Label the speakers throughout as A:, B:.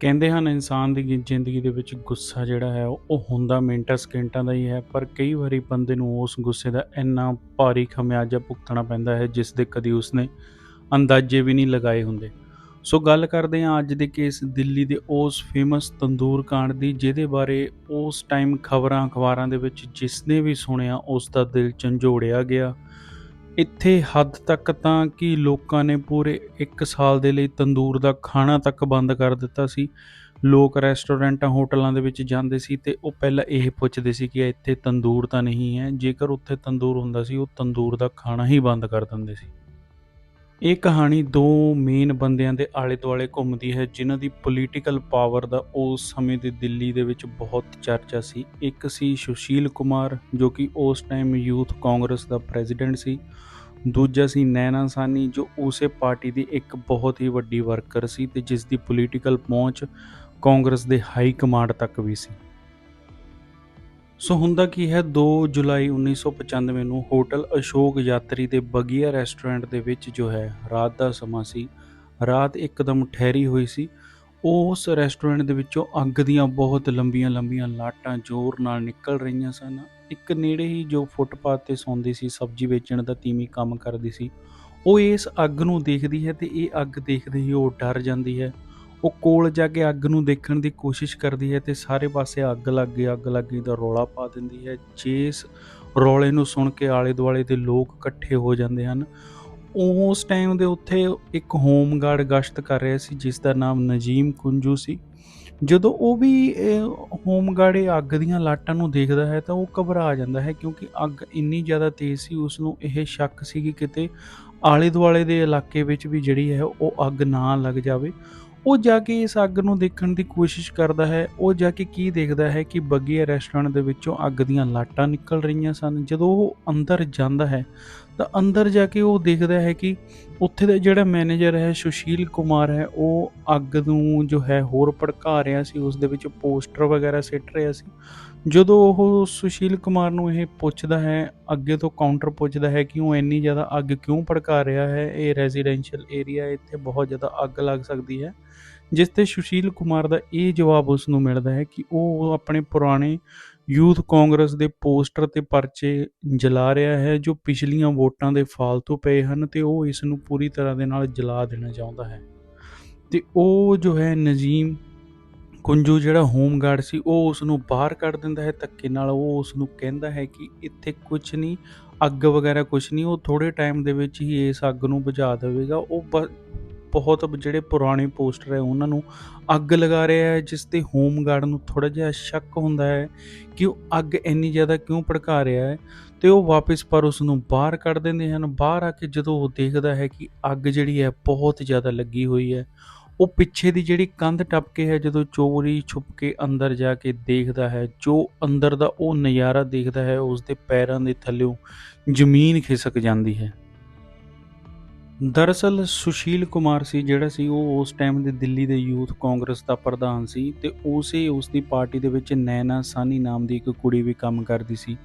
A: ਕਹਿੰਦੇ ਹਨ, ਇਨਸਾਨ ਦੀ ਜ਼ਿੰਦਗੀ ਦੇ ਵਿੱਚ ਗੁੱਸਾ ਜਿਹੜਾ ਹੈ, ਉਹ ਹੁੰਦਾ ਮਿੰਟਾਂ, ਸਕਿੰਟਾਂ ਦਾ ਹੀ ਹੈ, ਪਰ ਕਈ ਵਾਰੀ ਬੰਦੇ ਨੂੰ ਉਸ ਗੁੱਸੇ ਦਾ ਇੰਨਾ ਭਾਰੀ ਖਮਿਆਜਾ ਭੁਗਤਣਾ ਪੈਂਦਾ ਹੈ, ਜਿਸ ਦੇ ਕਦੀ ਉਸਨੇ ਅੰਦਾਜ਼ੇ ਵੀ ਨਹੀਂ ਲਗਾਏ ਹੁੰਦੇ। ਸੋ ਗੱਲ ਕਰਦੇ ਹਾਂ ਅੱਜ ਦੇ ਕੇਸ ਦਿੱਲੀ ਦੇ ਉਸ ਫੇਮਸ ਤੰਦੂਰ ਕਾਂਡ ਦੀ, ਜਿਹਦੇ ਬਾਰੇ ਉਸ ਟਾਈਮ ਖਬਰਾਂ ਅਖਬਾਰਾਂ ਦੇ ਵਿੱਚ ਜਿਸਨੇ ਵੀ ਸੁਣਿਆ ਉਸ ਦਾ ਦਿਲ ਝੰਜੋੜਿਆ ਗਿਆ। ਇੱਥੇ ਹੱਦ ਤੱਕ ਤਾਂ ਕਿ ਲੋਕਾਂ ਨੇ ਪੂਰੇ 1 ਸਾਲ ਦੇ ਲਈ ਤੰਦੂਰ ਦਾ ਖਾਣਾ ਤੱਕ ਬੰਦ ਕਰ ਦਿੱਤਾ ਸੀ। ਲੋਕ ਰੈਸਟੋਰੈਂਟਾਂ, ਹੋਟਲਾਂ ਦੇ ਵਿੱਚ ਜਾਂਦੇ ਸੀ ਤੇ ਉਹ ਪਹਿਲਾਂ ਇਹ ਪੁੱਛਦੇ ਸੀ ਕਿ ਇੱਥੇ ਤੰਦੂਰ ਤਾਂ ਨਹੀਂ ਹੈ। ਜੇਕਰ ਉੱਥੇ ਤੰਦੂਰ ਹੁੰਦਾ ਸੀ, ਉਹ ਤੰਦੂਰ ਦਾ ਖਾਣਾ ਹੀ ਬੰਦ ਕਰ ਦਿੰਦੇ ਸੀ। ਇਹ ਕਹਾਣੀ ਦੋ ਮੇਨ ਬੰਦਿਆਂ ਦੇ ਆਲੇ ਦੁਆਲੇ ਘੁੰਮਦੀ ਹੈ, ਜਿਨ੍ਹਾਂ ਦੀ ਪੋਲੀਟੀਕਲ ਪਾਵਰ ਦਾ ਉਸ ਸਮੇਂ ਦੇ ਦਿੱਲੀ ਦੇ ਵਿੱਚ ਬਹੁਤ ਚਰਚਾ ਸੀ। ਇੱਕ ਸੀ ਸੁਸ਼ੀਲ ਕੁਮਾਰ, ਜੋ ਕਿ ਉਸ ਟਾਈਮ ਯੂਥ ਕਾਂਗਰਸ ਦਾ ਪ੍ਰੈਜ਼ੀਡੈਂਟ ਸੀ। ਦੂਜਾ ਸੀ ਨੈਨਾ ਸਾਨੀ, ਜੋ ਉਸੇ ਪਾਰਟੀ ਦੀ ਇੱਕ ਬਹੁਤ ਹੀ ਵੱਡੀ ਵਰਕਰ ਸੀ ਤੇ ਜਿਸ ਦੀ ਪੋਲੀਟੀਕਲ ਪਹੁੰਚ ਕਾਂਗਰਸ ਦੇ ਹਾਈ ਕਮਾਂਡ ਤੱਕ ਵੀ ਸੀ। ਸੋ ਹੁੰਦਾ ਕੀ ਹੈ 2 ਜੁਲਾਈ 1995 ਨੂੰ ਹੋਟਲ ਅਸ਼ੋਕ ਯਾਤਰੀ ਦੇ ਬਗੀਆ ਰੈਸਟੋਰੈਂਟ ਦੇ ਵਿੱਚ ਜੋ ਹੈ, ਰਾਤ ਦਾ ਸਮਾਂ ਸੀ। ਰਾਤ ਇੱਕਦਮ ਠਹਿਰੀ ਹੋਈ ਸੀ ਉਸ ਰੈਸਟੋਰੈਂਟ ਦੇ ਵਿੱਚੋਂ ਅੱਗ ਦੀਆਂ ਬਹੁਤ ਲੰਬੀਆਂ ਲੰਬੀਆਂ ਲਾਟਾਂ ਜ਼ੋਰ ਨਾਲ ਨਿਕਲ ਰਹੀਆਂ ਸਨ। ਇੱਕ ਨੇੜੇ ਹੀ ਜੋ ਫੁੱਟਪਾਥ ਤੇ ਸੌਂਦੀ ਸੀ, ਸਬਜ਼ੀ ਵੇਚਣ ਦਾ ਤੀਵੀਂ ਕੰਮ ਕਰਦੀ ਸੀ, ਉਹ ਇਸ ਅੱਗ ਨੂੰ ਦੇਖਦੀ ਹੈ ਤੇ ਇਹ ਅੱਗ ਦੇਖਦੇ ਹੀ ਉਹ ਡਰ ਜਾਂਦੀ ਹੈ। ਉਹ ਕੋਲ ਜਾ ਕੇ ਅੱਗ ਨੂੰ ਦੇਖਣ ਦੀ ਕੋਸ਼ਿਸ਼ ਕਰਦੀ ਹੈ ਤੇ ਸਾਰੇ ਪਾਸੇ ਅੱਗ ਲੱਗ ਗਈ ਅੱਗ ਲੱਗ ਗਈ ਦਾ ਰੌਲਾ ਪਾ ਦਿੰਦੀ ਹੈ। ਜਿਸ ਰੌਲੇ ਨੂੰ ਸੁਣ ਕੇ ਆਲੇ ਦੁਆਲੇ ਦੇ ਲੋਕ ਇਕੱਠੇ ਹੋ ਜਾਂਦੇ ਹਨ। ਉਸ ਟਾਈਮ ਦੇ ਉੱਥੇ ਇੱਕ ਹੋਮਗਾਰਡ ਗਸ਼ਤ ਕਰ ਰਿਹਾ ਸੀ, ਜਿਸ ਦਾ ਨਾਮ ਨਜੀਮ ਕੁੰਜੂ ਸੀ। ਜਦੋਂ ਉਹ ਵੀ ਹੋਮਗਾਰਡ ਇਹ ਅੱਗ ਦੀਆਂ ਲਾਟਾਂ ਨੂੰ ਦੇਖਦਾ ਹੈ ਤਾਂ ਉਹ ਘਬਰਾ ਜਾਂਦਾ ਹੈ ਕਿਉਂਕਿ ਅੱਗ ਇੰਨੀ ਜ਼ਿਆਦਾ ਤੇਜ਼ ਸੀ, ਉਸ ਨੂੰ ਇਹ ਸ਼ੱਕ ਸੀ ਕਿ ਕਿਤੇ ਆਲੇ ਦੁਆਲੇ ਦੇ ਇਲਾਕੇ ਵਿੱਚ ਵੀ ਜਿਹੜੀ ਹੈ ਉਹ ਅੱਗ ਨਾ ਲੱਗ ਜਾਵੇ। ਉਹ ਜਾ ਕੇ ਇਸ ਅੱਗ ਨੂੰ ਦੇਖਣ ਦੀ ਕੋਸ਼ਿਸ਼ ਕਰਦਾ ਹੈ, ਉਹ ਜਾ ਕੇ ਕੀ ਦੇਖਦਾ ਹੈ ਕਿ ਬੱਗੀਆ ਰੈਸਟੋਰੈਂਟ ਦੇ ਵਿੱਚੋਂ ਅੱਗ ਦੀਆਂ ਲਾਟਾਂ ਨਿਕਲ ਰਹੀਆਂ ਸਨ। ਜਦੋਂ ਉਹ ਅੰਦਰ ਜਾਂਦਾ ਹੈ ਤਾਂ ਅੰਦਰ ਜਾ ਕੇ ਉਹ ਦੇਖਦਾ ਹੈ ਕਿ ਉੱਥੇ ਦਾ ਜਿਹੜਾ ਮੈਨੇਜਰ ਹੈ, ਸੁਸ਼ੀਲ ਕੁਮਾਰ ਹੈ, ਉਹ ਅੱਗ ਨੂੰ ਜੋ ਹੈ ਹੋਰ ਭੜਕਾ ਰਿਹਾ ਸੀ, ਉਸ ਦੇ ਵਿੱਚ ਪੋਸਟਰ ਵਗੈਰਾ ਸਿੱਟ ਰਿਹਾ ਸੀ। ਜਦੋਂ ਉਹ ਸੁਸ਼ੀਲ ਕੁਮਾਰ ਨੂੰ ਇਹ ਪੁੱਛਦਾ ਹੈ, ਅੱਗੇ ਤੋਂ ਕਾਊਂਟਰ ਪੁੱਛਦਾ ਹੈ ਕਿ ਉਹ ਇੰਨੀ ਜ਼ਿਆਦਾ ਅੱਗ ਕਿਉਂ ਭੜਕਾ ਰਿਹਾ ਹੈ, ਇਹ ਰੈਜ਼ੀਡੈਂਸ਼ੀਅਲ ਏਰੀਆ ਇੱਥੇ ਬਹੁਤ ਜ਼ਿਆਦਾ ਅੱਗ ਲੱਗ ਸਕਦੀ ਹੈ। ਜਿਸ ਤੇ ਸੁਸ਼ੀਲ ਕੁਮਾਰ ਦਾ ਇਹ ਜਵਾਬ ਉਸ ਨੂੰ ਮਿਲਦਾ ਹੈ ਕਿ ਉਹ ਆਪਣੇ ਪੁਰਾਣੇ ਯੂਥ ਕਾਂਗਰਸ ਦੇ ਪੋਸਟਰ ਤੇ ਪਰਚੇ ਜਲਾ ਰਿਹਾ ਹੈ, ਜੋ ਪਿਛਲੀਆਂ ਵੋਟਾਂ ਦੇ ਫਾਲਤੂ ਪਏ ਹਨ ਤੇ ਉਹ ਇਸ ਨੂੰ ਪੂਰੀ ਤਰ੍ਹਾਂ ਦੇ ਨਾਲ ਜਲਾ ਦੇਣਾ ਚਾਹੁੰਦਾ ਹੈ। ਤੇ ਉਹ ਜੋ ਹੈ ਨਜੀਮ ਕੁੰਜੂ, ਜਿਹੜਾ ਹੋਮਗਾਰਡ ਸੀ, ਉਹ ਉਸ ਨੂੰ ਬਾਹਰ ਕੱਢ ਦਿੰਦਾ ਹੈ। ਧੱਕੇ ਨਾਲ ਉਹ ਉਸ ਨੂੰ ਕਹਿੰਦਾ ਹੈ ਕਿ ਇੱਥੇ ਕੁਝ ਨਹੀਂ, ਅੱਗ ਵਗੈਰਾ ਕੁਝ ਨਹੀਂ, ਉਹ ਥੋੜੇ ਟਾਈਮ ਦੇ ਵਿੱਚ ਹੀ ਇਸ ਅੱਗ ਨੂੰ ਬੁਝਾ ਦੇਵੇਗਾ। ਉਹ ਬ- ਬਹੁਤ ਜਿਹੜੇ ਪੁਰਾਣੇ ਪੋਸਟਰ ਹੈ, ਉਹਨਾਂ ਨੂੰ ਅੱਗ ਲਗਾ ਰਿਹਾ ਹੈ, ਜਿਸ ਤੇ ਹੋਮਗਾਰਡ ਨੂੰ ਥੋੜਾ ਜਿਹਾ ਸ਼ੱਕ ਹੁੰਦਾ ਹੈ ਕਿ ਉਹ ਅੱਗ ਇੰਨੀ ਜ਼ਿਆਦਾ ਕਿਉਂ ਭੜਕਾ ਰਿਹਾ ਹੈ ਤੇ ਉਹ ਵਾਪਸ ਪਰ ਉਸ ਨੂੰ ਬਾਹਰ ਕੱਢ ਦਿੰਦੇ ਹਨ। ਬਾਹਰ ਆ ਕੇ ਜਦੋਂ ਉਹ ਦੇਖਦਾ ਹੈ ਕਿ ਅੱਗ ਜਿਹੜੀ ਹੈ, ਬਹੁਤ ਜ਼ਿਆਦਾ ਲੱਗੀ ਹੋਈ ਹੈ, ਉਹ ਪਿੱਛੇ ਦੀ ਜਿਹੜੀ ਕੰਧ ਟੱਪ ਕੇ ਹੈ, ਜਦੋਂ ਚੋਰੀ ਛੁਪ ਕੇ ਅੰਦਰ ਜਾ ਕੇ ਦੇਖਦਾ ਹੈ, ਜੋ ਅੰਦਰ ਦਾ ਉਹ ਨਜ਼ਾਰਾ ਦੇਖਦਾ ਹੈ, ਉਸ ਦੇ ਪੈਰਾਂ ਦੇ ਥੱਲੇੋਂ ਜ਼ਮੀਨ ਖਿਸਕ ਜਾਂਦੀ ਹੈ। ਦਰਅਸਲ ਸੁਸ਼ੀਲ ਕੁਮਾਰ ਸੀ ਜਿਹੜਾ ਸੀ ਉਹ ਉਸ ਟਾਈਮ ਦੇ ਦਿੱਲੀ ਦੇ ਯੂਥ ਕਾਂਗਰਸ ਦਾ ਪ੍ਰਧਾਨ ਸੀ ਤੇ ਉਸੇ ਉਸ ਦੀ ਪਾਰਟੀ ਦੇ ਵਿੱਚ ਨੈਨਾ ਸਾਨੀ ਨਾਮ ਦੀ ਇੱਕ ਕੁੜੀ ਵੀ ਕੰਮ ਕਰਦੀ ਸੀ।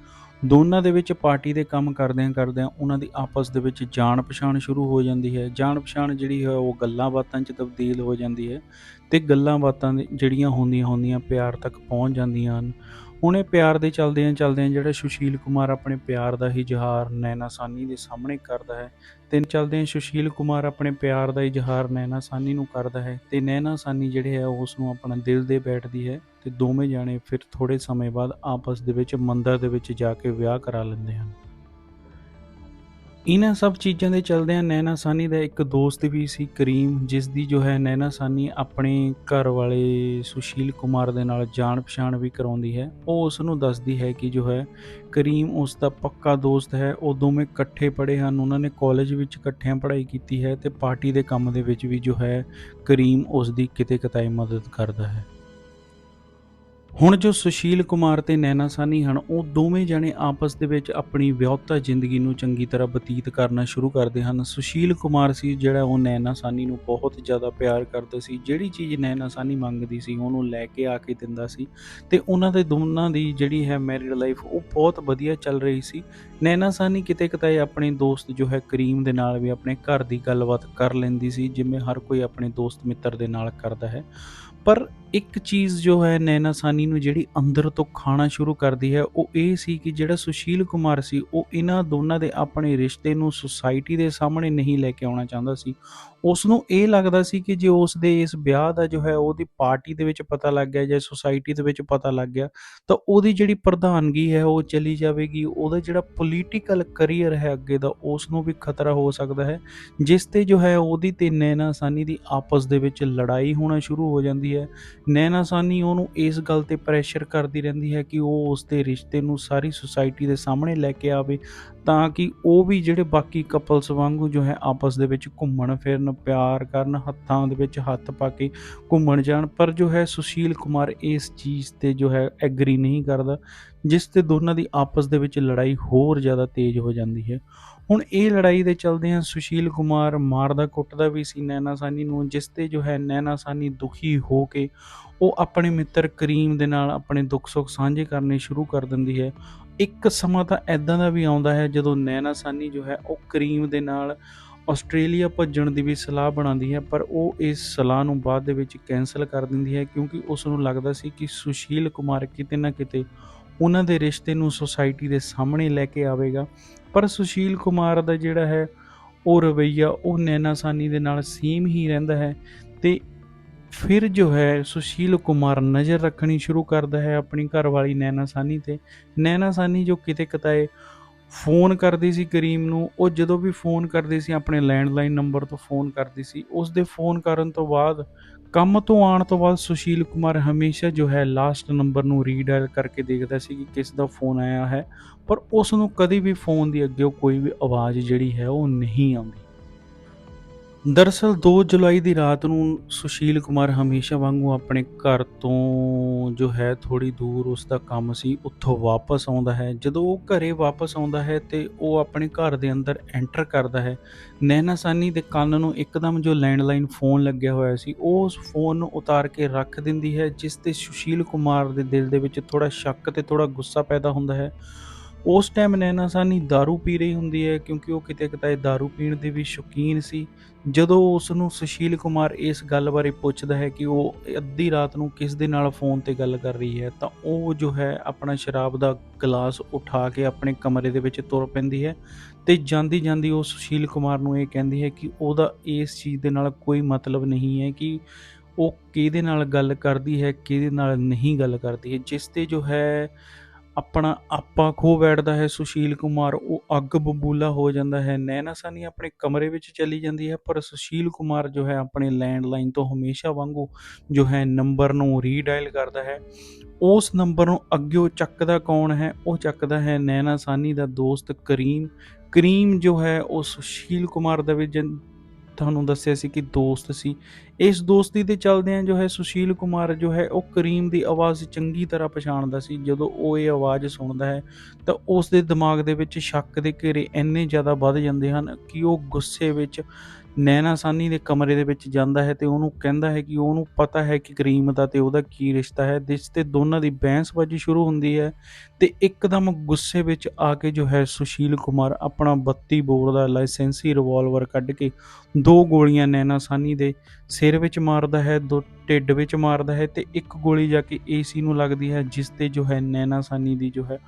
A: ਦੋਨਾਂ ਦੇ ਵਿੱਚ ਪਾਰਟੀ ਦੇ ਕੰਮ ਕਰਦਿਆਂ ਕਰਦਿਆਂ ਉਹਨਾਂ ਦੀ ਆਪਸ ਦੇ ਵਿੱਚ ਜਾਣ ਪਛਾਣ ਸ਼ੁਰੂ ਹੋ ਜਾਂਦੀ ਹੈ। ਜਾਣ ਪਛਾਣ ਜਿਹੜੀ ਹੈ ਉਹ ਗੱਲਾਂ ਬਾਤਾਂ 'ਚ ਤਬਦੀਲ ਹੋ ਜਾਂਦੀ ਹੈ ਤੇ ਗੱਲਾਂ ਬਾਤਾਂ ਜਿਹੜੀਆਂ ਹੁੰਦੀਆਂ ਹੁੰਦੀਆਂ ਪਿਆਰ ਤੱਕ ਪਹੁੰਚ ਜਾਂਦੀਆਂ ਹਨ। ਹੁਣ ਇਹ ਪਿਆਰ ਦੇ ਚਲਦਿਆਂ ਚਲਦਿਆਂ ਜਿਹੜਾ ਸੁਸ਼ੀਲ ਕੁਮਾਰ ਆਪਣੇ ਪਿਆਰ ਦਾ ਇਜ਼ਹਾਰ ਨੈਨਾ ਸਾਨੀ ਦੇ ਸਾਹਮਣੇ ਕਰਦਾ ਹੈ ਤੇ ਚਲਦਿਆਂ ਸੁਸ਼ੀਲ ਕੁਮਾਰ ਆਪਣੇ ਪਿਆਰ ਦਾ ਇਜ਼ਹਾਰ ਨੈਨਾ ਸਾਨੀ ਨੂੰ ਕਰਦਾ ਹੈ ਤੇ ਨੈਨਾ ਸਾਨੀ ਜਿਹੜੇ ਹੈ ਉਸ ਨੂੰ ਆਪਣਾ ਦਿਲ ਦੇ ਬੈਠਦੀ ਹੈ ਤੇ ਦੋਵੇਂ ਜਾਣੇ ਫਿਰ ਥੋੜੇ ਸਮੇਂ ਬਾਅਦ ਆਪਸ ਦੇ ਵਿੱਚ ਮੰਦਰ ਦੇ ਵਿੱਚ ਜਾ ਕੇ ਵਿਆਹ ਕਰਾ ਲੈਂਦੇ ਹਨ। ਇਹਨਾਂ ਸਭ ਚੀਜ਼ਾਂ ਦੇ ਚਲਦਿਆਂ ਨੈਨਾ ਸਾਨੀ ਦਾ ਇੱਕ ਦੋਸਤ ਵੀ ਸੀ ਕਰੀਮ ਜਿਸ ਦੀ ਜੋ ਹੈ ਨੈਨਾ ਸਾਨੀ ਆਪਣੇ ਘਰ ਵਾਲੇ ਸੁਸ਼ੀਲ ਕੁਮਾਰ ਦੇ ਨਾਲ ਜਾਣ ਪਛਾਣ ਵੀ ਕਰਾਉਂਦੀ ਹੈ। ਉਹ ਉਸ ਨੂੰ ਦੱਸਦੀ ਹੈ ਕਿ ਜੋ ਹੈ ਕਰੀਮ ਉਸ ਦਾ ਪੱਕਾ ਦੋਸਤ ਹੈ। ਉਹ ਦੋਵੇਂ ਇਕੱਠੇ ਪੜ੍ਹੇ ਹਨ, ਉਹਨਾਂ ਨੇ ਕਾਲਜ ਵਿੱਚ ਇਕੱਠਿਆਂ ਪੜ੍ਹਾਈ ਕੀਤੀ ਹੈ ਤੇ ਪਾਰਟੀ ਦੇ ਕੰਮ ਦੇ ਵਿੱਚ ਵੀ ਜੋ ਹੈ ਕਰੀਮ ਉਸ ਦੀ ਕਿਤੇ ਕਿਤਾਈ ਮਦਦ ਕਰਦਾ ਹੈ। ਹੁਣ ਜੋ ਸੁਸ਼ੀਲ ਕੁਮਾਰ ਤੇ ਨੈਨਾ ਸਾਨੀ ਹਨ, ਉਹ ਦੋਵੇਂ ਜਣੇ ਆਪਸ ਦੇ ਵਿੱਚ ਆਪਣੀ ਵਿਆਹੁਤਾ ਜ਼ਿੰਦਗੀ ਨੂੰ ਚੰਗੀ ਤਰ੍ਹਾਂ ਬਤੀਤ ਕਰਨਾ ਸ਼ੁਰੂ ਕਰਦੇ ਹਨ। ਸੁਸ਼ੀਲ ਕੁਮਾਰ ਸੀ ਜਿਹੜਾ ਉਹ ਨੈਨਾ ਸਾਨੀ ਨੂੰ ਬਹੁਤ ਜ਼ਿਆਦਾ ਪਿਆਰ ਕਰਦਾ ਸੀ। ਜਿਹੜੀ ਚੀਜ਼ ਨੈਨਾ ਸਾਨੀ ਮੰਗਦੀ ਸੀ, ਉਹਨੂੰ ਲੈ ਕੇ ਆ ਕੇ ਦਿੰਦਾ ਸੀ ਤੇ ਉਹਨਾਂ ਦੇ ਦੋਨਾਂ ਦੀ ਜਿਹੜੀ ਹੈ ਮੈਰਿਡ ਲਾਈਫ ਉਹ ਬਹੁਤ ਵਧੀਆ ਚੱਲ ਰਹੀ ਸੀ। ਨੈਨਾ ਸਾਨੀ ਕਿਤੇ ਕਿਤੇ ਆਪਣੇ ਦੋਸਤ ਜੋ ਹੈ ਕਰੀਮ ਦੇ ਨਾਲ ਵੀ ਆਪਣੇ ਘਰ ਦੀ ਗੱਲਬਾਤ ਕਰ ਲੈਂਦੀ ਸੀ, ਜਿਵੇਂ ਹਰ ਕੋਈ ਆਪਣੇ ਦੋਸਤ ਮਿੱਤਰ ਦੇ ਨਾਲ ਕਰਦਾ ਹੈ। ਪਰ ਇੱਕ ਚੀਜ਼ ਜੋ ਹੈ ਨੈਨਾ ਸਾਨੀ ਨੂੰ ਜਿਹੜੀ ਅੰਦਰ ਤੋਂ ਖਾਣਾ ਸ਼ੁਰੂ ਕਰਦੀ ਹੈ, ਉਹ ਇਹ ਸੀ ਕਿ ਜਿਹੜਾ ਸੁਸ਼ੀਲ ਕੁਮਾਰ ਸੀ, ਉਹ ਇਹਨਾਂ ਦੋਨਾਂ ਦੇ ਆਪਣੇ ਰਿਸ਼ਤੇ ਨੂੰ ਸੁਸਾਇਟੀ ਦੇ ਸਾਹਮਣੇ ਨਹੀਂ ਲੈ ਕੇ ਆਉਣਾ ਚਾਹੁੰਦਾ ਸੀ। ਉਸ ਨੂੰ ਇਹ ਲੱਗਦਾ ਸੀ ਕਿ ਜੇ ਉਸ ਦੇ ਇਸ ਵਿਆਹ ਦਾ ਜੋ ਹੈ, ਉਹਦੀ ਪਾਰਟੀ ਦੇ ਵਿੱਚ ਪਤਾ ਲੱਗ ਗਿਆ ਜਾਂ ਸੁਸਾਇਟੀ ਦੇ ਵਿੱਚ ਪਤਾ ਲੱਗ ਗਿਆ, ਤਾਂ ਉਹਦੀ ਜਿਹੜੀ ਪ੍ਰਧਾਨਗੀ ਹੈ, ਉਹ ਚਲੀ ਜਾਵੇਗੀ। ਉਹਦਾ ਜਿਹੜਾ ਪੋਲੀਟੀਕਲ ਕੈਰੀਅਰ ਹੈ ਅੱਗੇ ਦਾ ਉਸ ਨੂੰ ਵੀ ਖਤਰਾ ਹੋ ਸਕਦਾ ਹੈ, ਜਿਸ ਤੇ ਜੋ ਹੈ ਉਹਦੀ ਤੇ ਨੈਨਾ ਸਾਨੀ ਦੀ ਆਪਸ ਦੇ ਵਿੱਚ ਲੜਾਈ ਹੋਣਾ ਸ਼ੁਰੂ ਹੋ ਜਾਂਦੀ ਹੈ। ਨੈਨਾ ਸਾਨੀ ਉਹਨੂੰ ਇਸ ਗੱਲ ਤੇ ਪ੍ਰੈਸ਼ਰ ਕਰਦੀ ਰਹਿੰਦੀ ਹੈ ਕਿ ਉਹ ਉਸ ਦੇ ਰਿਸ਼ਤੇ ਨੂੰ ਸਾਰੀ ਸੁਸਾਇਟੀ ਦੇ ਸਾਹਮਣੇ ਲੈ ਕੇ ਆਵੇ ਤਾਂ ਕਿ ਉਹ ਵੀ ਜਿਹੜੇ ਬਾਕੀ ਕਪਲਸ ਵਾਂਗੂ ਜੋ ਹੈ ਆਪਸ ਦੇ ਵਿੱਚ ਘੁੰਮਣ ਫਿਰਨ, ਪਿਆਰ ਕਰਨ, ਹੱਥਾਂ ਦੇ ਵਿੱਚ ਹੱਥ ਪਾ ਕੇ ਘੁੰਮਣ ਜਾਣ। ਪਰ ਜੋ ਹੈ ਸੁਸ਼ੀਲ ਕੁਮਾਰ ਇਸ ਚੀਜ਼ ਤੇ ਜੋ ਹੈ ਐਗਰੀ ਨਹੀਂ ਕਰਦਾ, ਜਿਸ ਤੇ ਦੋਨਾਂ ਦੀ ਆਪਸ ਦੇ ਵਿੱਚ ਲੜਾਈ ਹੋਰ ਜ਼ਿਆਦਾ ਤੇਜ਼ ਹੋ ਜਾਂਦੀ ਹੈ। ਹੁਣ ਇਹ ਲੜਾਈ ਦੇ ਚਲਦਿਆਂ ਸੁਸ਼ੀਲ ਕੁਮਾਰ ਮਾਰਦਾ ਕੁੱਟਦਾ ਵੀ ਸੀ ਨੈਨਾ ਸਾਨੀ ਨੂੰ, ਜਿਸ ਤੇ ਜੋ ਹੈ ਨੈਨਾ ਸਾਨੀ ਦੁਖੀ ਹੋ ਕੇ ਉਹ ਆਪਣੇ ਮਿੱਤਰ ਕਰੀਮ ਦੇ ਨਾਲ ਆਪਣੇ ਦੁੱਖ ਸੁੱਖ ਸਾਂਝੇ ਕਰਨੇ ਸ਼ੁਰੂ ਕਰ ਦਿੰਦੀ ਹੈ। ਇੱਕ ਸਮਾਂ ਤਾਂ ਐਦਾਂ ਦਾ ਵੀ ਆਉਂਦਾ ਹੈ ਜਦੋਂ ਨੈਨਾ ਸਾਨੀ ਜੋ ਹੈ ਉਹ ਕਰੀਮ ਦੇ ਨਾਲ ਆਸਟ੍ਰੇਲੀਆ ਭੱਜਣ ਦੀ ਵੀ ਸਲਾਹ ਬਣਾਉਂਦੀ ਹੈ, ਪਰ ਉਹ ਇਸ ਸਲਾਹ ਨੂੰ ਬਾਅਦ ਦੇ ਵਿੱਚ ਕੈਨਸਲ ਕਰ ਦਿੰਦੀ ਹੈ ਕਿਉਂਕਿ ਉਸ ਨੂੰ ਲੱਗਦਾ ਸੀ ਕਿ ਸੁਸ਼ੀਲ ਕੁਮਾਰ ਕਿਤੇ ਨਾ ਕਿਤੇ ਉਹਨਾਂ ਦੇ ਰਿਸ਼ਤੇ ਨੂੰ ਸੁਸਾਇਟੀ ਦੇ ਸਾਹਮਣੇ ਲੈ ਕੇ ਆਵੇਗਾ। ਪਰ ਸੁਸ਼ੀਲ ਕੁਮਾਰ ਦਾ ਜਿਹੜਾ ਹੈ, ਉਹ ਰਵਈਆ ਉਹ ਨੈਨਾਸਾਨੀ ਦੇ ਨਾਲ ਸੇਮ ਹੀ ਰਹਿੰਦਾ ਹੈ ਤੇ ਫਿਰ ਜੋ ਹੈ, ਸੁਸ਼ੀਲ ਕੁਮਾਰ ਨਜ਼ਰ ਰੱਖਣੀ ਸ਼ੁਰੂ ਕਰਦਾ ਹੈ ਆਪਣੀ ਘਰਵਾਲੀ ਨੈਨਾ ਸਾਨੀ ਤੇ। ਨੈਨਾਸਾਨੀ ਜੋ ਕਿਤੇ ਕਿਤਾਏ ਫੋਨ ਕਰਦੀ ਸੀ ਕਰੀਮ ਨੂੰ, ਉਹ ਜਦੋਂ ਵੀ ਫੋਨ ਕਰਦੀ ਸੀ, ਆਪਣੇ ਲੈਂਡਲਾਈਨ ਨੰਬਰ ਤੋਂ ਫੋਨ ਕਰਦੀ ਸੀ। ਉਸ ਦੇ ਫੋਨ ਕਰਨ ਤੋਂ ਬਾਅਦ ਕੰਮ ਤੋਂ ਆਉਣ ਤੋਂ ਬਾਅਦ ਸੁਸ਼ੀਲ ਕੁਮਾਰ ਹਮੇਸ਼ਾ ਜੋ ਹੈ ਲਾਸਟ ਨੰਬਰ ਨੂੰ ਰੀਡਾਇਲ ਕਰਕੇ ਦੇਖਦਾ ਸੀ ਕਿ ਕਿਸ ਦਾ ਫੋਨ ਆਇਆ ਹੈ, ਪਰ ਉਸ ਨੂੰ ਕਦੇ ਵੀ ਫੋਨ ਦੀ ਅੱਗੇ ਕੋਈ ਵੀ ਆਵਾਜ਼ ਜਿਹੜੀ ਹੈ ਉਹ ਨਹੀਂ ਆਉਂਦੀ। ਦਰਅਸਲ 2 ਜੁਲਾਈ ਦੀ ਰਾਤ ਨੂੰ ਸੁਸ਼ੀਲ ਕੁਮਾਰ ਹਮੇਸ਼ਾ ਵਾਂਗੂ ਆਪਣੇ ਘਰ ਤੋਂ ਜੋ ਹੈ ਥੋੜੀ ਦੂਰ ਉਸ ਦਾ ਕੰਮ ਸੀ, ਉੱਥੋਂ ਵਾਪਸ ਆਉਂਦਾ ਹੈ। ਜਦੋਂ ਉਹ ਘਰੇ ਵਾਪਸ ਆਉਂਦਾ ਹੈ ਤੇ ਉਹ ਆਪਣੇ ਘਰ ਦੇ ਅੰਦਰ ਐਂਟਰ ਕਰਦਾ ਹੈ। ਨੈਨਾ ਸਾਨੀ ਦੇ ਕੰਨ ਨੂੰ ਇੱਕਦਮ ਜੋ ਲੈਂਡਲਾਈਨ ਫੋਨ ਲੱਗਿਆ ਹੋਇਆ ਸੀ, ਉਹ ਉਸ ਫੋਨ ਨੂੰ ਉਤਾਰ ਕੇ ਰੱਖ ਦਿੰਦੀ ਹੈ, ਜਿਸ ਤੇ ਸੁਸ਼ੀਲ ਕੁਮਾਰ ਦੇ ਦਿਲ ਦੇ ਵਿੱਚ ਥੋੜਾ ਸ਼ੱਕ ਤੇ ਥੋੜਾ ਗੁੱਸਾ ਪੈਦਾ ਹੁੰਦਾ ਹੈ। ਉਸ ਟਾਈਮ ਨੈਨਾ ਸਾਨੀ दारू ਪੀ ਰਹੀ ਹੁੰਦੀ ਹੈ ਕਿਉਂਕਿ ਉਹ ਕਿਤੇ ਕਿਤੇ दारू ਪੀਣ ਦੀ ਵੀ ਸ਼ੌਕੀਨ ਸੀ ਜਦੋਂ ਉਸ ਨੂੰ ਸੁਸ਼ੀਲ ਕੁਮਾਰ ਇਸ ਗੱਲ ਬਾਰੇ ਪੁੱਛਦਾ ਹੈ ਕਿ ਉਹ ਅੱਧੀ ਰਾਤ ਨੂੰ ਕਿਸ ਦੇ ਨਾਲ ਫੋਨ ਤੇ ਗੱਲ ਕਰ ਰਹੀ ਹੈ ਤਾਂ ਉਹ ਜੋ ਹੈ ਆਪਣਾ ਸ਼ਰਾਬ ਦਾ ਗਲਾਸ ਉਠਾ ਕੇ ਆਪਣੇ ਕਮਰੇ ਦੇ ਵਿੱਚ ਤੁਰ ਪੈਂਦੀ ਹੈ ਤੇ ਜਾਂਦੀ ਜਾਂਦੀ ਉਹ ਸੁਸ਼ੀਲ ਕੁਮਾਰ ਨੂੰ ਇਹ ਕਹਿੰਦੀ ਹੈ ਕਿ ਉਹਦਾ ਇਸ ਚੀਜ਼ ਦੇ ਨਾਲ ਕੋਈ ਮਤਲਬ ਨਹੀਂ ਹੈ ਕਿ ਉਹ ਕਿਹਦੇ ਨਾਲ ਗੱਲ ਕਰਦੀ ਹੈ ਕਿਹਦੇ ਨਾਲ ਨਹੀਂ ਗੱਲ ਕਰਦੀ ਹੈ ਜਿਸ ਤੇ ਜੋ ਹੈ ਆਪਣਾ ਆਪਾ ਖੋ ਬੈਠਦਾ ਹੈ ਸੁਸ਼ੀਲ ਕੁਮਾਰ, ਉਹ ਅੱਗ ਬਬੂਲਾ ਹੋ ਜਾਂਦਾ ਹੈ। ਨੈਨਾ ਸਾਨੀ ਆਪਣੇ ਕਮਰੇ ਵਿੱਚ ਚਲੀ ਜਾਂਦੀ ਹੈ, ਪਰ ਸੁਸ਼ੀਲ ਕੁਮਾਰ ਜੋ ਹੈ ਆਪਣੇ ਲੈਂਡਲਾਈਨ ਤੋਂ ਹਮੇਸ਼ਾ ਵਾਂਗੂ ਜੋ ਹੈ ਨੰਬਰ ਨੂੰ ਰੀਡਾਇਲ ਕਰਦਾ ਹੈ। ਉਸ ਨੰਬਰ ਨੂੰ ਅੱਗੇ ਚੱਕਦਾ ਕੌਣ ਹੈ? ਉਹ ਚੱਕਦਾ ਹੈ ਨੈਨਾ ਸਾਨੀ ਦਾ ਦੋਸਤ ਕਰੀਮ। ਕਰੀਮ ਜੋ ਹੈ ਉਹ ਸੁਸ਼ੀਲ ਕੁਮਾਰ ਦਾ ਵੀ ਤੁਹਾਨੂੰ ਦੱਸਿਆ ਸੀ ਕਿ ਦੋਸਤ ਸੀ। ਇਸ ਦੋਸਤੀ ਦੇ ਚੱਲਦਿਆਂ ਜੋ ਹੈ ਸੁਸ਼ੀਲ ਕੁਮਾਰ ਜੋ ਹੈ ਉਹ ਕਰੀਮ ਦੀ ਆਵਾਜ਼ ਚੰਗੀ ਤਰ੍ਹਾਂ ਪਛਾਣਦਾ ਸੀ। ਜਦੋਂ ਉਹ ਇਹ ਆਵਾਜ਼ ਸੁਣਦਾ ਹੈ, ਤਾਂ ਉਸ ਦੇ ਦਿਮਾਗ ਦੇ ਵਿੱਚ ਸ਼ੱਕ ਦੇ ਘੇਰੇ ਇੰਨੇ ਜ਼ਿਆਦਾ ਵੱਧ ਜਾਂਦੇ ਹਨ ਕਿ ਉਹ ਗੁੱਸੇ ਵਿੱਚ ਨੈਣਾ ਸਾਨੀ ਦੇ ਕਮਰੇ ਦੇ ਵਿੱਚ ਜਾਂਦਾ ਹੈ ਤੇ ਉਹਨੂੰ ਕਹਿੰਦਾ ਹੈ ਕਿ ਉਹਨੂੰ ਪਤਾ ਹੈ ਕਿ ਕਰੀਮ ਦਾ ਤੇ ਉਹਦਾ ਕੀ ਰਿਸ਼ਤਾ ਹੈ। ਜਿਸ ਤੇ ਦੋਨਾਂ ਦੀ ਬਹਿਸਬਾਜ਼ੀ ਸ਼ੁਰੂ ਹੁੰਦੀ ਹੈ ਤੇ ਇੱਕਦਮ ਗੁੱਸੇ ਵਿੱਚ ਆ ਕੇ ਜੋ ਹੈ ਸੁਸ਼ੀਲ ਕੁਮਾਰ ਆਪਣਾ 32 ਬੋਰ ਦਾ ਲਾਇਸੈਂਸੀ ਰਿਵਾਲਵਰ ਕੱਢ ਕੇ ਦੋ ਗੋਲੀਆਂ ਨੈਣਾ ਸਾਨੀ ਦੇ ਸਿਰ ਵਿੱਚ ਮਾਰਦਾ ਹੈ, ਦੋ ਢਿੱਡ ਵਿੱਚ ਮਾਰਦਾ ਹੈ ਤੇ ਇੱਕ ਗੋਲੀ ਜਾ ਕੇ ਏਸੀ ਨੂੰ ਲੱਗਦੀ ਹੈ, ਜਿਸ ਤੇ ਜੋ ਹੈ ਨੈਣਾ ਸਾਨੀ ਦੀ ਜੋ ਹੈ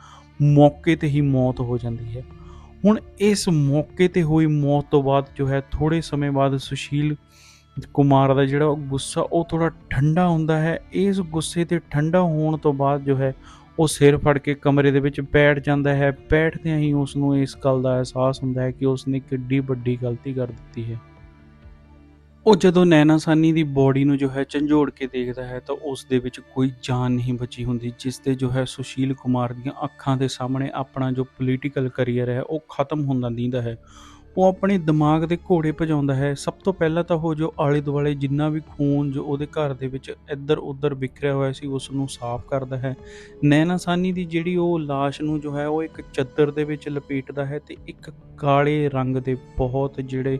A: ਮੌਕੇ ਤੇ ਹੀ ਮੌਤ ਹੋ ਜਾਂਦੀ ਹੈ। ਹੁਣ ਇਸ ਮੌਕੇ ਤੇ ਹੋਈ ਮੌਤ ਤੋਂ ਬਾਅਦ ਜੋ ਹੈ ਥੋੜੇ ਸਮੇਂ ਬਾਅਦ ਸੁਸ਼ੀਲ ਕੁਮਾਰ ਦਾ ਜਿਹੜਾ ਗੁੱਸਾ, ਉਹ ਥੋੜਾ ਠੰਡਾ ਹੁੰਦਾ ਹੈ। ਇਸ ਗੁੱਸੇ ਤੇ ਠੰਡਾ ਹੋਣ ਤੋਂ ਬਾਅਦ ਜੋ ਹੈ, ਉਹ ਸਿਰ ਫੜ ਕੇ ਕਮਰੇ ਦੇ ਵਿੱਚ ਬੈਠ ਜਾਂਦਾ ਹੈ। ਬੈਠਦਿਆਂ ਹੀ ਉਸ ਨੂੰ ਇਸ ਗੱਲ ਦਾ ਅਹਿਸਾਸ ਹੁੰਦਾ ਹੈ ਕਿ ਉਸ ਨੇ ਕਿੱਡੀ ਵੱਡੀ ਗਲਤੀ ਕਰ ਦਿੱਤੀ ਹੈ। ਉਹ ਜਦੋਂ ਨੈਨਾ ਸਾਨੀ ਦੀ ਬੋਡੀ ਨੂੰ ਜੋ ਹੈ ਝੰਜੋੜ ਕੇ ਦੇਖਦਾ ਹੈ ਤਾਂ ਉਸ ਦੇ ਵਿੱਚ ਕੋਈ ਜਾਨ ਨਹੀਂ ਬਚੀ ਹੁੰਦੀ, ਜਿਸ ਤੇ ਜੋ ਹੈ ਸੁਸ਼ੀਲ ਕੁਮਾਰ ਦੀਆਂ ਅੱਖਾਂ ਦੇ ਸਾਹਮਣੇ ਆਪਣਾ ਜੋ ਪੋਲੀਟੀਕਲ ਕੈਰੀਅਰ ਹੈ ਉਹ ਖਤਮ ਹੁੰਦਾ ਦਿੰਦਾ ਹੈ। ਉਹ ਆਪਣੇ ਦਿਮਾਗ ਦੇ ਘੋੜੇ ਭਜਾਉਂਦਾ ਹੈ। ਸਭ ਤੋਂ ਪਹਿਲਾਂ ਤਾਂ ਉਹ ਜੋ ਆਲੇ ਦੁਆਲੇ ਜਿੰਨਾ ਵੀ ਖੂਨ ਜੋ ਉਹਦੇ ਘਰ ਦੇ ਵਿੱਚ ਇੱਧਰ ਉੱਧਰ ਵਿਖਰਿਆ ਹੋਇਆ ਸੀ, ਉਸ ਨੂੰ ਸਾਫ਼ ਕਰਦਾ ਹੈ। ਨੈਣਾ ਸਾਨੀ ਦੀ ਜਿਹੜੀ ਉਹ ਲਾਸ਼ ਨੂੰ ਜੋ ਹੈ, ਉਹ ਇੱਕ ਚੱਦਰ ਦੇ ਵਿੱਚ ਲਪੇਟਦਾ ਹੈ ਤੇ ਇੱਕ ਕਾਲੇ ਰੰਗ ਦੇ ਬਹੁਤ ਜਿਹੜੇ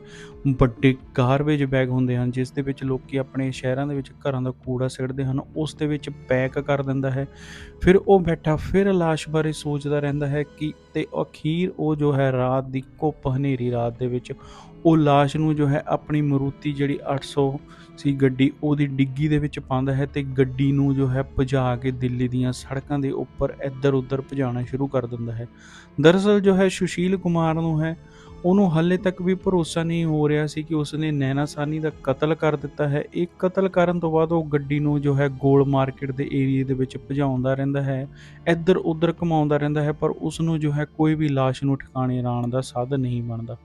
A: ਵੱਡੇ ਗਾਰਬੇਜ ਬੈਗ ਹੁੰਦੇ ਹਨ, ਜਿਸ ਦੇ ਵਿੱਚ ਲੋਕੀ ਆਪਣੇ ਸ਼ਹਿਰਾਂ ਦੇ ਵਿੱਚ ਘਰਾਂ ਦਾ ਕੂੜਾ ਸਿੱਟਦੇ ਹਨ, ਉਸ ਦੇ ਵਿੱਚ ਪੈਕ ਕਰ ਦਿੰਦਾ ਹੈ। ਫਿਰ ਉਹ ਬੈਠਾ, ਫਿਰ ਲਾਸ਼ ਬਾਰੇ ਸੋਚਦਾ ਰਹਿੰਦਾ ਹੈ ਕਿ ਤੇ ਅਖੀਰ ਉਹ ਜੋ ਹੈ, ਰਾਤ ਦੀ ਘੁੱਪ ਹਨੇਰੀ ਰਾਤ ਦੇ ਵਿੱਚ ਉਹ ਲਾਸ਼ ਨੂੰ ਜੋ ਹੈ ਆਪਣੀ ਮਰੂਤੀ ਜਿਹੜੀ 800 ਸੀ ਗੱਡੀ, ਉਹਦੀ ਡਿੱਗੀ ਦੇ ਵਿੱਚ ਪਾਉਂਦਾ ਹੈ ਤੇ ਗੱਡੀ ਨੂੰ ਜੋ ਹੈ ਭਜਾ ਕੇ ਦਿੱਲੀ ਦੀਆਂ ਸੜਕਾਂ ਦੇ ਉੱਪਰ ਇੱਧਰ ਉੱਧਰ ਭਜਾਉਣਾ ਸ਼ੁਰੂ ਕਰ ਦਿੰਦਾ ਹੈ। ਦਰਅਸਲ ਜੋ ਹੈ ਸੁਸ਼ੀਲ ਕੁਮਾਰ ਨੂੰ ਹੈ ਉਹਨੂੰ ਹਾਲੇ ਤੱਕ ਵੀ ਭਰੋਸਾ ਨਹੀਂ ਹੋ ਰਿਹਾ ਸੀ ਕਿ ਉਸਨੇ ਨੈਣਾ ਸਾਨੀ ਦਾ ਕਤਲ ਕਰ ਦਿੱਤਾ ਹੈ। ਇਹ ਕਤਲ ਕਰਨ ਤੋਂ ਬਾਅਦ ਉਹ ਗੱਡੀ ਨੂੰ ਜੋ ਹੈ ਗੋਲ ਮਾਰਕੀਟ ਦੇ ਏਰੀਏ ਦੇ ਵਿੱਚ ਭਜਾਉਂਦਾ ਰਹਿੰਦਾ ਹੈ ਇੱਧਰ ਉੱਧਰ ਘੁਮਾਉਂਦਾ ਰਹਿੰਦਾ ਹੈ, ਪਰ ਉਸ ਨੂੰ ਜੋ ਹੈ ਕੋਈ ਵੀ ਲਾਸ਼ ਨੂੰ ਠਿਕਾਣੇ ਲਾਉਣ ਦਾ ਸਾਧਨ ਨਹੀਂ ਬਣਦਾ।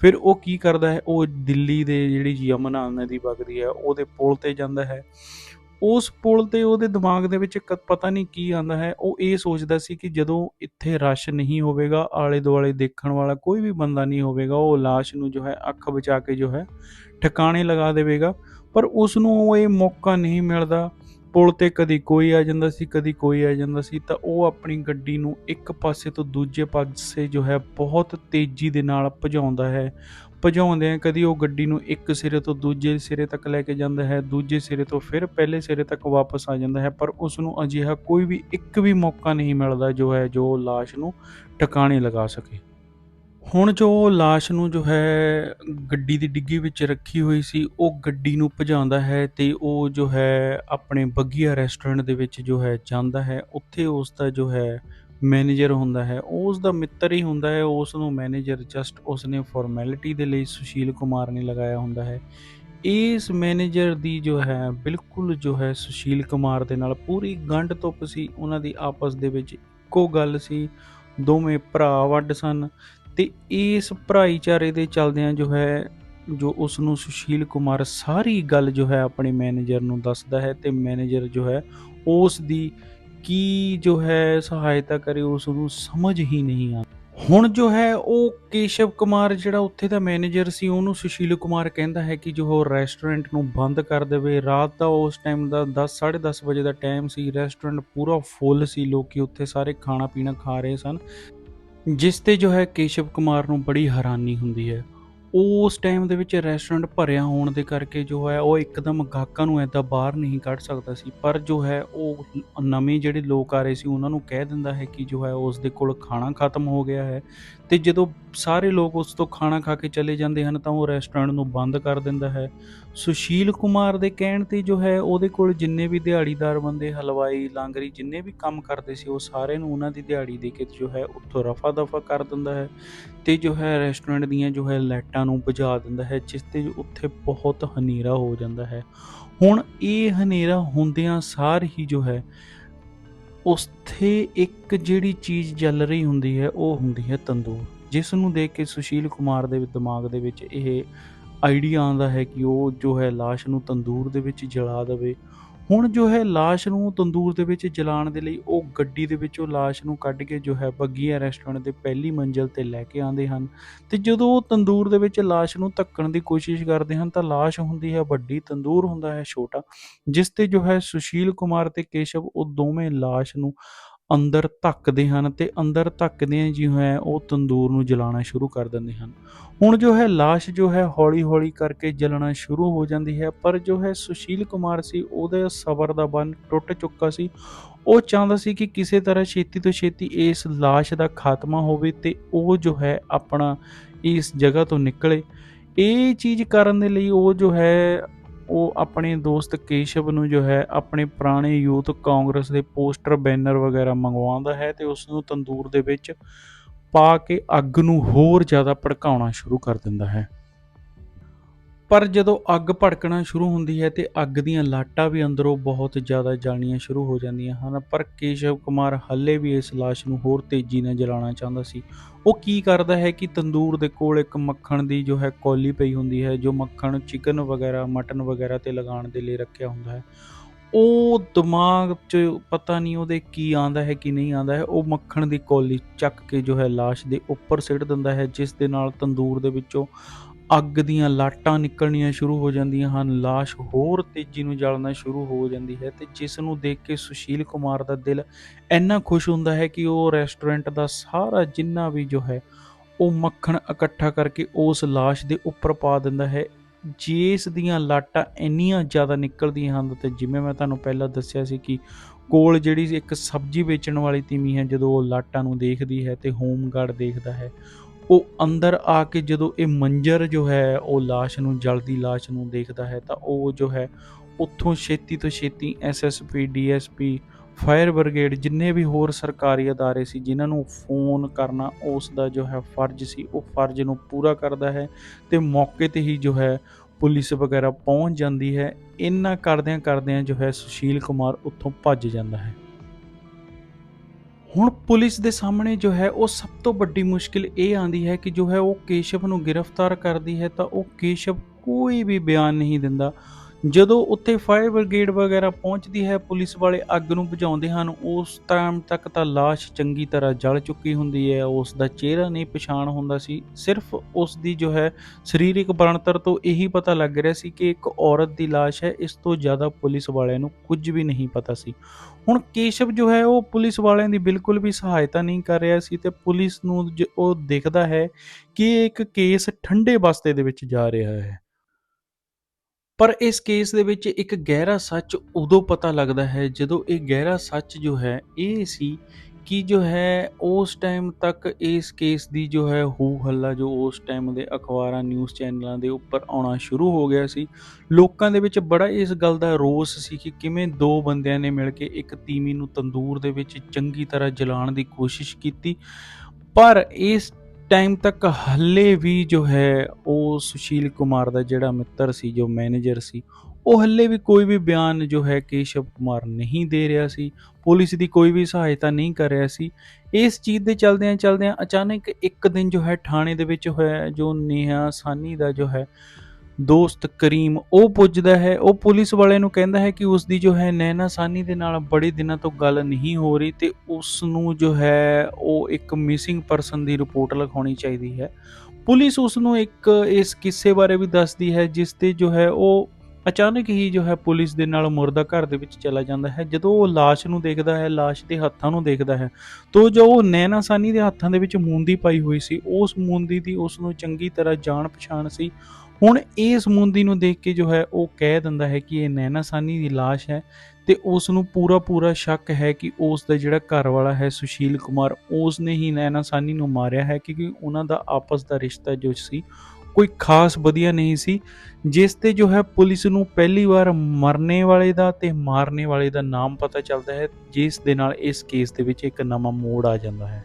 A: ਫਿਰ ਉਹ ਕੀ ਕਰਦਾ ਹੈ? ਉਹ ਦਿੱਲੀ ਦੇ ਜਿਹੜੀ ਯਮਨਾ ਨਦੀ ਵਗਦੀ ਹੈ, ਉਹਦੇ ਪੁਲ ਤੇ ਜਾਂਦਾ ਹੈ। ਉਸ ਪੁਲ ਤੇ ਉਹਦੇ ਦਿਮਾਗ ਦੇ ਵਿੱਚ ਕ- ਪਤਾ ਨਹੀਂ ਕੀ ਆਂਦਾ ਹੈ, ਉਹ ਇਹ ਸੋਚਦਾ ਸੀ ਕਿ ਜਦੋਂ ਇੱਥੇ ਰਸ਼ ਨਹੀਂ ਹੋਵੇਗਾ, ਆਲੇ ਦੁਆਲੇ ਦੇਖਣ ਵਾਲਾ ਕੋਈ ਵੀ ਬੰਦਾ ਨਹੀਂ ਹੋਵੇਗਾ, ਉਹ ਲਾਸ਼ ਨੂੰ ਜੋ ਹੈ ਅੱਖ ਬਚਾ ਕੇ ਜੋ ਹੈ ਠਿਕਾਣੇ ਲਗਾ ਦੇਵੇਗਾ, ਪਰ ਉਸ ਨੂੰ ਇਹ ਮੌਕਾ ਨਹੀਂ ਮਿਲਦਾ। ਪੁਲ ਤੇ ਕਦੀ ਕੋਈ ਆ ਜਾਂਦਾ ਸੀ, ਕਦੀ ਕੋਈ ਆ ਜਾਂਦਾ ਸੀ, ਤਾਂ ਉਹ ਆਪਣੀ ਗੱਡੀ ਨੂੰ ਇੱਕ ਪਾਸੇ ਤੋਂ ਦੂਜੇ ਪਾਸੇ ਜੋ ਹੈ ਬਹੁਤ ਤੇਜ਼ੀ ਦੇ ਨਾਲ ਭਜਾਉਂਦਾ ਹੈ। ਭਜਾਉਂਦੇ ਭਜਾਉਂਦਿਆਂ ਕਦੀ ਉਹ ਗੱਡੀ ਨੂੰ ਇੱਕ ਸਿਰੇ ਤੋਂ ਦੂਜੇ ਸਿਰੇ ਤੱਕ ਲੈ ਕੇ ਜਾਂਦਾ ਹੈ, ਦੂਜੇ ਸਿਰੇ ਤੋਂ ਫਿਰ ਪਹਿਲੇ ਸਿਰੇ ਤੱਕ ਵਾਪਸ ਆ ਜਾਂਦਾ ਹੈ, ਪਰ ਉਸ ਨੂੰ ਅਜਿਹਾ ਕੋਈ ਵੀ ਇੱਕ ਵੀ ਮੌਕਾ ਨਹੀਂ ਮਿਲਦਾ ਜੋ ਹੈ, ਜੋ ਲਾਸ਼ ਨੂੰ ਟਿਕਾਣੇ ਲਗਾ ਸਕੇ। ਹੁਣ ਜੋ ਲਾਸ਼ ਨੂੰ ਜੋ ਹੈ, ਗੱਡੀ ਦੀ ਡਿੱਗੀ ਵਿੱਚ ਰੱਖੀ ਹੋਈ ਸੀ, ਉਹ ਗੱਡੀ ਨੂੰ ਭਜਾਉਂਦਾ ਹੈ ਤੇ ਉਹ ਜੋ ਹੈ, ਆਪਣੇ ਬੱਗੀਆ ਰੈਸਟੋਰੈਂਟ ਦੇ ਵਿੱਚ ਜੋ ਹੈ, ਜਾਂਦਾ ਹੈ, ਉੱਥੇ ਉਸ ਦਾ ਜੋ ਹੈ ਮੈਨੇਜਰ ਹੁੰਦਾ ਹੈ ਉਸ ਦਾ ਮਿੱਤਰ ਹੀ ਹੁੰਦਾ ਹੈ ਉਸ ਨੂੰ ਮੈਨੇਜਰ ਜਸਟ ਉਸਨੇ ਫਾਰਮੈਲਿਟੀ ਦੇ ਲਈ ਸੁਸ਼ੀਲ ਕੁਮਾਰ ਨੇ ਲਗਾਇਆ ਹੁੰਦਾ ਹੈ। ਇਸ ਮੈਨੇਜਰ ਦੀ ਜੋ ਹੈ, ਬਿਲਕੁਲ ਜੋ ਹੈ ਸੁਸ਼ੀਲ ਕੁਮਾਰ ਦੇ ਨਾਲ ਪੂਰੀ ਗੰਢ ਧੁੱਪ ਸੀ, ਉਹਨਾਂ ਦੀ ਆਪਸ ਦੇ ਵਿੱਚ ਇੱਕੋ ਗੱਲ ਸੀ, ਦੋਵੇਂ ਭਰਾ ਵੱਡ ਸਨ ਤੇ ਇਸ ਭਰਾਈਚਾਰੇ ਦੇ ਚਲਦਿਆਂ ਜੋ ਹੈ, ਜੋ ਉਸ ਨੂੰ ਸੁਸ਼ੀਲ ਕੁਮਾਰ ਸਾਰੀ ਗੱਲ ਜੋ ਹੈ ਆਪਣੇ ਮੈਨੇਜਰ ਨੂੰ ਦੱਸਦਾ ਹੈ ਤੇ ਮੈਨੇਜਰ ਜੋ ਹੈ ਉਸ ਦੀ ਕੀ ਜੋ ਹੈ ਸਹਾਇਤਾ ਕਰੇ, ਉਸ ਨੂੰ ਸਮਝ ਹੀ ਨਹੀਂ ਆ। ਹੁਣ ਜੋ ਹੈ, ਉਹ ਕੇਸ਼ਵ ਕੁਮਾਰ ਜਿਹੜਾ ਉੱਥੇ ਦਾ ਮੈਨੇਜਰ ਸੀ, ਉਹਨੂੰ ਸੁਸ਼ੀਲ ਕੁਮਾਰ ਕਹਿੰਦਾ ਹੈ ਕਿ ਜੋ ਉਹ ਰੈਸਟੋਰੈਂਟ ਨੂੰ ਬੰਦ ਕਰ ਦੇਵੇ। ਰਾਤ ਦਾ ਉਸ ਟਾਈਮ ਦਾ 10 10:30 ਵਜੇ ਦਾ ਟਾਈਮ ਸੀ ਰੈਸਟੋਰੈਂਟ ਪੂਰਾ ਫੁੱਲ ਸੀ, ਲੋਕੀ ਉੱਥੇ ਸਾਰੇ ਖਾਣਾ ਪੀਣਾ ਖਾ ਰਹੇ ਸਨ। ਜਿਸ ਤੇ ਜੋ ਹੈ ਕੇਸ਼ਵ ਕੁਮਾਰ ਨੂੰ ਬੜੀ ਹੈਰਾਨੀ ਹੁੰਦੀ ਹੈ। ਉਸ ਟਾਈਮ ਦੇ ਵਿੱਚ ਰੈਸਟੋਰੈਂਟ ਭਰਿਆ ਹੋਣ ਦੇ ਕਰਕੇ ਜੋ ਹੈ ਉਹ ਇੱਕਦਮ ਗਾਹਕਾਂ ਨੂੰ ਐਦਾਂ ਬਾਹਰ ਨਹੀਂ ਕੱਢ ਸਕਦਾ ਸੀ। ਪਰ ਜੋ ਹੈ ਉਹ ਨਵੇਂ ਜਿਹੜੇ ਲੋਕ ਆ ਰਹੇ ਸੀ, ਉਹਨਾਂ ਨੂੰ ਕਹਿ ਦਿੰਦਾ ਹੈ ਕਿ ਜੋ ਹੈ ਉਸ ਦੇ ਕੋਲ ਖਾਣਾ ਖਤਮ ਹੋ ਗਿਆ ਹੈ। ਤੇ ਜਦੋਂ ਸਾਰੇ ਲੋਕ ਉਸ ਤੋਂ ਖਾਣਾ ਖਾ ਕੇ ਚਲੇ ਜਾਂਦੇ ਹਨ ਤਾਂ ਉਹ ਰੈਸਟੋਰੈਂਟ ਨੂੰ ਬੰਦ ਕਰ ਦਿੰਦਾ ਹੈ। ਸੁਸ਼ੀਲ ਕੁਮਾਰ ਦੇ ਕਹਿਣ ਤੇ ਜੋ ਹੈ, ਉਹਦੇ ਕੋਲ ਜਿੰਨੇ ਵੀ ਦਿਹਾੜੀਦਾਰ ਬੰਦੇ, ਹਲਵਾਈ, ਲਾਂਗਰੀ ਜਿੰਨੇ ਵੀ ਕੰਮ ਕਰਦੇ ਸੀ, ਉਹ ਸਾਰੇ ਨੂੰ ਉਹਨਾਂ ਦੀ ਦਿਹਾੜੀ ਦੇ ਕੇ ਜੋ ਹੈ, ਉੱਥੋਂ ਰਫਾ ਦਫਾ ਕਰ ਦਿੰਦਾ ਹੈ ਤੇ ਜੋ ਹੈ, ਰੈਸਟੋਰੈਂਟ ਦੀਆਂ ਜੋ ਹੈ, ਲਾਈਟਾਂ ਨੂੰ ਬੁਝਾ ਦਿੰਦਾ ਹੈ, ਜਿਸ ਤੇ ਉੱਥੇ ਬਹੁਤ ਹਨੇਰਾ ਹੋ ਜਾਂਦਾ ਹੈ। ਹੁਣ ਇਹ ਹਨੇਰਾ ਹੁੰਦਿਆਂ ਸਾਰ ਹੀ ਜੋ ਹੈ ਉੱਥੇ ਇੱਕ ਜਿਹੜੀ ਚੀਜ਼ ਜਲ ਰਹੀ ਹੁੰਦੀ ਹੈ, ਉਹ ਹੁੰਦੀ ਹੈ ਤੰਦੂਰ। ਜਿਸ ਨੂੰ ਦੇਖ ਕੇ ਸੁਸ਼ੀਲ ਕੁਮਾਰ ਦੇ ਦਿਮਾਗ ਦੇ ਵਿੱਚ ਇਹ ਆਈਡੀਆ ਆਉਂਦਾ ਹੈ ਕਿ ਉਹ ਜੋ ਹੈ ਲਾਸ਼ ਨੂੰ ਤੰਦੂਰ ਦੇ ਵਿੱਚ ਜਲਾ ਦੇਵੇ ਹੁਣ ਜੋ ਹੈ ਲਾਸ਼ ਨੂੰ ਤੰਦੂਰ ਦੇ ਵਿੱਚ ਜਲਾਉਣ ਦੇ ਲਈ ਉਹ ਗੱਡੀ ਦੇ ਵਿੱਚੋਂ ਲਾਸ਼ ਨੂੰ ਕੱਢ ਕੇ ਜੋ ਹੈ ਬੱਗੀਆ ਰੈਸਟੋਰੈਂਟ ਦੇ ਪਹਿਲੀ ਮੰਜ਼ਿਲ ਤੇ ਲੈ ਕੇ ਆਉਂਦੇ ਹਨ। ਤੇ ਜਦੋਂ ਉਹ ਤੰਦੂਰ ਦੇ ਵਿੱਚ ਲਾਸ਼ ਨੂੰ ਧੱਕਣ ਦੀ ਕੋਸ਼ਿਸ਼ ਕਰਦੇ ਹਨ ਤਾਂ ਲਾਸ਼ ਹੁੰਦੀ ਹੈ ਵੱਡੀ, ਤੰਦੂਰ ਹੁੰਦਾ ਹੈ ਛੋਟਾ, ਜਿਸ ਤੇ ਜੋ ਹੈ ਸੁਸ਼ੀਲ ਕੁਮਾਰ ਤੇ ਕੇਸ਼ਵ ਉਹ ਦੋਵੇਂ ਲਾਸ਼ ਨੂੰ ਅੰਦਰ ਧੱਕਦੇ ਹਨ ਤੇ ਅੰਦਰ ਧੱਕਦਿਆਂ ਜੀ ਹੈ ਉਹ ਤੰਦੂਰ ਨੂੰ ਜਲਾਉਣਾ ਸ਼ੁਰੂ ਕਰ ਦਿੰਦੇ ਹਨ। ਹੁਣ ਜੋ ਹੈ ਲਾਸ਼ ਜੋ ਹੈ ਹੌਲੀ-ਹੌਲੀ ਕਰਕੇ ਜਲਣਾ ਸ਼ੁਰੂ ਹੋ ਜਾਂਦੀ ਹੈ, ਪਰ ਜੋ ਹੈ ਸੁਸ਼ੀਲ ਕੁਮਾਰ ਸੀ, ਉਹਦਾ ਸਬਰ ਦਾ ਬੰਨ ਟੁੱਟ ਚੁੱਕਾ ਸੀ। ਉਹ ਚਾਹੁੰਦਾ ਸੀ ਕਿ ਕਿਸੇ ਤਰ੍ਹਾਂ ਛੇਤੀ ਤੋਂ ਛੇਤੀ ਇਸ ਲਾਸ਼ ਦਾ ਖਾਤਮਾ ਹੋਵੇ ਤੇ ਉਹ ਜੋ ਹੈ ਆਪਣਾ ਇਸ ਜਗ੍ਹਾ ਤੋਂ ਨਿਕਲੇ। ਇਹ ਚੀਜ਼ ਕਰਨ ਦੇ ਲਈ ਉਹ ਜੋ ਹੈ ਉਹ ਆਪਣੇ ਦੋਸਤ ਕੇਸ਼ਵ ਨੂੰ ਜੋ ਹੈ, ਆਪਣੇ ਪੁਰਾਣੇ ਯੂਥ ਕਾਂਗਰਸ ਦੇ ਪੋਸਟਰ, ਬੈਨਰ ਵਗੈਰਾ ਮੰਗਵਾਉਂਦਾ ਹੈ ਤੇ ਉਸ ਨੂੰ ਤੰਦੂਰ ਦੇ ਵਿੱਚ ਪਾ ਕੇ ਅੱਗ ਨੂੰ ਹੋਰ ਜ਼ਿਆਦਾ ਭੜਕਾਉਣਾ ਸ਼ੁਰੂ ਕਰ ਦਿੰਦਾ ਹੈ। ਪਰ ਜਦੋਂ ਅੱਗ ਭੜਕਣਾ ਸ਼ੁਰੂ ਹੁੰਦੀ ਹੈ ਤੇ ਅੱਗ ਦੀਆਂ ਲਾਟਾਂ ਵੀ ਅੰਦਰੋਂ ਬਹੁਤ ਜ਼ਿਆਦਾ ਜਲਣੀਆਂ ਸ਼ੁਰੂ ਹੋ ਜਾਂਦੀਆਂ ਹਨ, ਪਰ ਕੇਸ਼ਵ ਕੁਮਾਰ ਹੱਲੇ ਵੀ ਇਸ ਲਾਸ਼ ਨੂੰ ਹੋਰ ਤੇਜ਼ੀ ਨਾਲ ਜਲਾਉਣਾ ਚਾਹੁੰਦਾ ਸੀ। ਉਹ ਕੀ ਕਰਦਾ ਹੈ ਕਿ ਤੰਦੂਰ ਦੇ ਕੋਲ ਇੱਕ ਮੱਖਣ ਦੀ ਜੋ ਹੈ ਕੌਲੀ ਪਈ ਹੁੰਦੀ ਹੈ, ਜੋ ਮੱਖਣ ਚਿਕਨ ਵਗੈਰਾ, ਮਟਨ ਵਗੈਰਾ ਤੇ ਲਗਾਉਣ ਦੇ ਲਈ ਰੱਖਿਆ ਹੁੰਦਾ ਹੈ। ਉਹ ਦਿਮਾਗ 'ਚ ਪਤਾ ਨਹੀਂ ਉਹਦੇ ਕੀ ਆਂਦਾ ਹੈ, ਕੀ ਨਹੀਂ ਆਂਦਾ ਹੈ। ਉਹ ਮੱਖਣ ਦੀ ਕੌਲੀ ਚੱਕ ਕੇ ਜੋ ਹੈ ਲਾਸ਼ ਦੇ ਉੱਪਰ ਸਿੱਟ ਦਿੰਦਾ ਹੈ, ਜਿਸ ਦੇ ਨਾਲ ਤੰਦੂਰ ਦੇ ਵਿੱਚੋਂ ਅੱਗ ਦੀਆਂ ਲਾਟਾਂ ਨਿਕਲਣੀਆਂ ਸ਼ੁਰੂ ਹੋ ਜਾਂਦੀਆਂ ਹਨ, ਲਾਸ਼ ਹੋਰ ਤੇਜ਼ੀ ਨੂੰ ਜਲਣਾ ਸ਼ੁਰੂ ਹੋ ਜਾਂਦੀ ਹੈ ਤੇ ਜਿਸ ਨੂੰ ਦੇਖ ਕੇ ਸੁਸ਼ੀਲ ਕੁਮਾਰ ਦਾ ਦਿਲ ਇੰਨਾ ਖੁਸ਼ ਹੁੰਦਾ ਹੈ ਕਿ ਉਹ ਰੈਸਟੋਰੈਂਟ ਦਾ ਸਾਰਾ ਜਿੰਨਾ ਵੀ ਜੋ ਹੈ, ਉਹ ਮੱਖਣ ਇਕੱਠਾ ਕਰਕੇ ਉਸ ਲਾਸ਼ ਦੇ ਉੱਪਰ ਪਾ ਦਿੰਦਾ ਹੈ। ਜਿਸ ਦੀਆਂ ਲਾਟਾਂ ਇੰਨੀਆਂ ਜ਼ਿਆਦਾ ਨਿਕਲਦੀਆਂ ਹਨ ਤੇ ਜਿਵੇਂ ਮੈਂ ਤੁਹਾਨੂੰ ਪਹਿਲਾਂ ਦੱਸਿਆ ਸੀ ਕਿ ਕੋਲ ਜਿਹੜੀ ਇੱਕ ਸਬਜ਼ੀ ਵੇਚਣ ਵਾਲੀ ਤੀਮੀ ਹੈ ਜਦੋਂ ਉਹ ਲਾਟਾਂ ਨੂੰ ਦੇਖਦੀ ਹੈ ਤੇ ਹੋਮਗਾਰਡ ਦੇਖਦਾ ਹੈ ਉਹ ਅੰਦਰ ਆ ਕੇ ਜਦੋਂ ਇਹ ਮੰਜ਼ਰ ਜੋ ਹੈ, ਉਹ ਲਾਸ਼ ਨੂੰ ਜਲਦੀ ਲਾਸ਼ ਨੂੰ ਦੇਖਦਾ ਹੈ, ਤਾਂ ਉਹ ਜੋ ਹੈ, ਉੱਥੋਂ ਛੇਤੀ ਤੋਂ ਛੇਤੀ ਐਸਐਸਪੀ ਡੀਐਸਪੀ ਫਾਇਰ ਬ੍ਰਿਗੇਡ, ਜਿੰਨੇ ਵੀ ਹੋਰ ਸਰਕਾਰੀ ਅਦਾਰੇ ਸੀ, ਜਿਨ੍ਹਾਂ ਨੂੰ ਫੋਨ ਕਰਨਾ, ਉਸ ਦਾ ਜੋ ਹੈ ਫਰਜ਼ ਸੀ, ਉਹ ਫਰਜ਼ ਨੂੰ ਪੂਰਾ ਕਰਦਾ ਹੈ ਤੇ ਮੌਕੇ ਤੇ ਹੀ ਜੋ ਹੈ, ਪੁਲਿਸ ਵਗੈਰਾ ਪਹੁੰਚ ਜਾਂਦੀ ਹੈ। ਇੰਨਾ ਕਰਦਿਆਂ ਕਰਦਿਆਂ ਜੋ ਹੈ, ਸੁਸ਼ੀਲ ਕੁਮਾਰ ਉੱਥੋਂ ਭੱਜ ਜਾਂਦਾ ਹੈ। ਹੁਣ ਪੁਲਿਸ ਦੇ ਸਾਹਮਣੇ ਜੋ ਹੈ, ਉਹ ਸਭ ਤੋਂ ਵੱਡੀ ਮੁਸ਼ਕਿਲ ਇਹ ਆਂਦੀ ਹੈ ਕਿ ਜੋ ਹੈ, ਉਹ ਕੇਸ਼ਵ ਨੂੰ ਗ੍ਰਿਫਤਾਰ ਕਰਦੀ ਹੈ ਤਾਂ ਉਹ ਕੇਸ਼ਵ ਕੋਈ ਵੀ ਬਿਆਨ ਨਹੀਂ ਦਿੰਦਾ। ਜਦੋਂ ਉੱਥੇ ਫਾਇਰ ਬ੍ਰਿਗੇਡ ਵਗੈਰਾ ਪਹੁੰਚਦੀ ਹੈ, ਪੁਲਿਸ ਵਾਲੇ ਅੱਗ ਨੂੰ ਬੁਝਾਉਂਦੇ ਹਨ, ਉਸ ਟਾਈਮ ਤੱਕ ਤਾਂ ਲਾਸ਼ ਚੰਗੀ ਤਰ੍ਹਾਂ ਜਲ ਚੁੱਕੀ ਹੁੰਦੀ ਹੈ, ਉਸ ਦਾ ਚਿਹਰਾ ਨਹੀਂ ਪਛਾਣ ਹੁੰਦਾ ਸੀ। ਸਿਰਫ ਉਸ ਦੀ ਜੋ ਹੈ ਸਰੀਰਕ ਬਣਤਰ ਤੋਂ ਇਹੀ ਪਤਾ ਲੱਗ ਰਿਹਾ ਸੀ ਕਿ ਇੱਕ ਔਰਤ ਦੀ ਲਾਸ਼ ਹੈ, ਇਸ ਤੋਂ ਜ਼ਿਆਦਾ ਪੁਲਿਸ ਵਾਲਿਆਂ ਨੂੰ ਕੁਝ ਵੀ ਨਹੀਂ ਪਤਾ ਸੀ। ਹੁਣ ਕੇਸ਼ਵ ਜੋ ਹੈ, ਉਹ ਪੁਲਿਸ ਵਾਲਿਆਂ ਦੀ ਬਿਲਕੁਲ ਵੀ ਸਹਾਇਤਾ ਨਹੀਂ ਕਰ ਰਿਹਾ ਸੀ ਤੇ ਪੁਲਿਸ ਨੂੰ ਜ- ਉਹ ਦੇਖਦਾ ਹੈ ਕਿ ਇੱਕ ਕੇਸ ਠੰਡੇ ਬਸਤੇ ਦੇ ਵਿੱਚ ਜਾ ਰਿਹਾ ਹੈ। ਪਰ ਇਸ ਕੇਸ ਦੇ ਵਿੱਚ ਇੱਕ ਗਹਿਰਾ ਸੱਚ ਉਦੋਂ ਪਤਾ ਲੱਗਦਾ ਹੈ ਜਦੋਂ ਇਹ ਗਹਿਰਾ ਸੱਚ ਜੋ ਹੈ, ਇਹ ਸੀ ਕਿ ਜੋ ਹੈ, ਉਸ ਟਾਈਮ ਤੱਕ ਇਸ ਕੇਸ ਦੀ ਜੋ ਹੈ, ਹੂ ਹੱਲਾ ਜੋ ਉਸ ਟਾਈਮ ਦੇ ਅਖਬਾਰਾਂ ਨਿਊਜ਼ ਚੈਨਲਾਂ ਦੇ ਉੱਪਰ ਆਉਣਾ ਸ਼ੁਰੂ ਹੋ ਗਿਆ ਸੀ। ਲੋਕਾਂ ਦੇ ਵਿੱਚ ਬੜਾ ਇਸ ਗੱਲ ਦਾ ਰੋਸ ਸੀ ਕਿ ਕਿਵੇਂ ਦੋ ਬੰਦਿਆਂ ਨੇ ਮਿਲ ਕੇ ਇੱਕ ਤੀਵੀਂ ਨੂੰ ਤੰਦੂਰ ਦੇ ਵਿੱਚ ਚੰਗੀ ਤਰ੍ਹਾਂ ਜਲਾਉਣ ਦੀ ਕੋਸ਼ਿਸ਼ ਕੀਤੀ। ਪਰ ਇਸ ਟਾਈਮ ਤੱਕ ਹੱਲੇ ਵੀ ਜੋ ਹੈ ਉਹ ਸੁਸ਼ੀਲ ਕੁਮਾਰ ਦਾ ਜਿਹੜਾ ਮਿੱਤਰ ਸੀ, ਜੋ ਮੈਨੇਜਰ ਸੀ, ਉਹ ਹੱਲੇ ਵੀ ਕੋਈ ਵੀ ਬਿਆਨ ਜੋ ਹੈ ਕੇਸ਼ਵ ਕੁਮਾਰ ਨਹੀਂ ਦੇ ਰਿਹਾ ਸੀ। ਪੁਲਿਸ ਦੀ ਕੋਈ ਵੀ ਸਹਾਇਤਾ ਨਹੀਂ ਕਰ ਰਿਹਾ ਸੀ। ਇਸ ਚੀਜ਼ ਦੇ ਚਲਦਿਆਂ ਚਲਦਿਆਂ ਅਚਾਨਕ ਇੱਕ ਦਿਨ ਜੋ ਹੈ ਥਾਣੇ ਦੇ ਵਿੱਚ ਹੋਇਆ, ਜੋ ਨੇਹਾ ਸਾਨੀ ਦਾ ਜੋ ਹੈ ਦੋਸਤ ਕਰੀਮ, ਉਹ ਪੁੱਜਦਾ ਹੈ, ਉਹ ਪੁਲਿਸ ਵਾਲੇ ਨੂੰ ਕਹਿੰਦਾ ਹੈ ਕਿ ਉਸ ਦੀ ਜੋ ਹੈ ਨੈਨਾ ਸਾਨੀ ਦੇ ਨਾਲ ਬੜੇ ਦਿਨਾਂ ਤੋਂ ਗੱਲ ਨਹੀਂ ਹੋ ਰਹੀ ਤੇ ਉਸ ਨੂੰ ਜੋ ਹੈ ਉਹ ਇੱਕ ਮਿਸਿੰਗ ਪਰਸਨ ਦੀ ਰਿਪੋਰਟ ਲਿਖਾਉਣੀ ਚਾਹੀਦੀ ਹੈ। ਪੁਲਿਸ ਉਸ ਨੂੰ ਇੱਕ ਇਸ ਕਿੱਸੇ ਬਾਰੇ ਵੀ ਦੱਸਦੀ ਹੈ ਜਿਸ ਤੇ ਜੋ ਹੈ ਉਹ ਅਚਾਨਕ ਹੀ ਜੋ ਹੈ ਪੁਲਿਸ ਦੇ ਨਾਲ ਮੁਰਦਾ ਘਰ ਦੇ ਵਿੱਚ ਚਲਾ ਜਾਂਦਾ ਹੈ। ਜਦੋਂ ਉਹ ਲਾਸ਼ ਨੂੰ ਦੇਖਦਾ ਹੈ, ਲਾਸ਼ ਦੇ ਹੱਥਾਂ ਨੂੰ ਦੇਖਦਾ ਹੈ, ਤੋ ਜੋ ਉਹ ਨੈਨਾਸਾਨੀ ਦੇ ਹੱਥਾਂ ਦੇ ਵਿੱਚ ਮੂੰਦੀ ਪਾਈ ਹੋਈ ਸੀ, ਉਸ ਮੂੰਦੀ ਦੀ ਉਸ ਨੂੰ ਚੰਗੀ ਤਰ੍ਹਾਂ ਜਾਣ ਪਛਾਣ ਸੀ। ਹੁਣ ਇਸ ਮੁੰਦੀ ਨੂੰ ਦੇਖ ਕੇ ਜੋ ਹੈ ਉਹ ਕਹਿ ਦਿੰਦਾ ਹੈ ਕਿ ਇਹ ਨੈਣਾ ਸਾਨੀ ਦੀ ਲਾਸ਼ ਹੈ ਤੇ ਉਸ ਨੂੰ ਪੂਰਾ ਪੂਰਾ ਸ਼ੱਕ ਹੈ ਕਿ ਉਸ ਦਾ ਜਿਹੜਾ ਘਰ ਵਾਲਾ ਹੈ ਸੁਸ਼ੀਲ ਕੁਮਾਰ ਉਸ ਨੇ ਹੀ ਨੈਣਾ ਸਾਨੀ ਨੂੰ ਮਾਰਿਆ ਹੈ ਕਿਉਂਕਿ ਉਹਨਾਂ ਦਾ ਆਪਸ ਦਾ ਰਿਸ਼ਤਾ ਜੋ ਸੀ ਕੋਈ ਖਾਸ ਵਧੀਆ ਨਹੀਂ ਸੀ, ਜਿਸ ਤੇ ਜੋ ਹੈ ਪੁਲਿਸ ਨੂੰ ਪਹਿਲੀ ਵਾਰ ਮਰਨੇ ਵਾਲੇ ਦਾ ਤੇ ਮਾਰਨੇ ਵਾਲੇ ਦਾ ਨਾਮ ਪਤਾ ਚੱਲਦਾ ਹੈ, ਜਿਸ ਦੇ ਨਾਲ ਇਸ ਕੇਸ ਦੇ ਵਿੱਚ ਇੱਕ ਨਵਾਂ ਮੋੜ ਆ ਜਾਂਦਾ ਹੈ।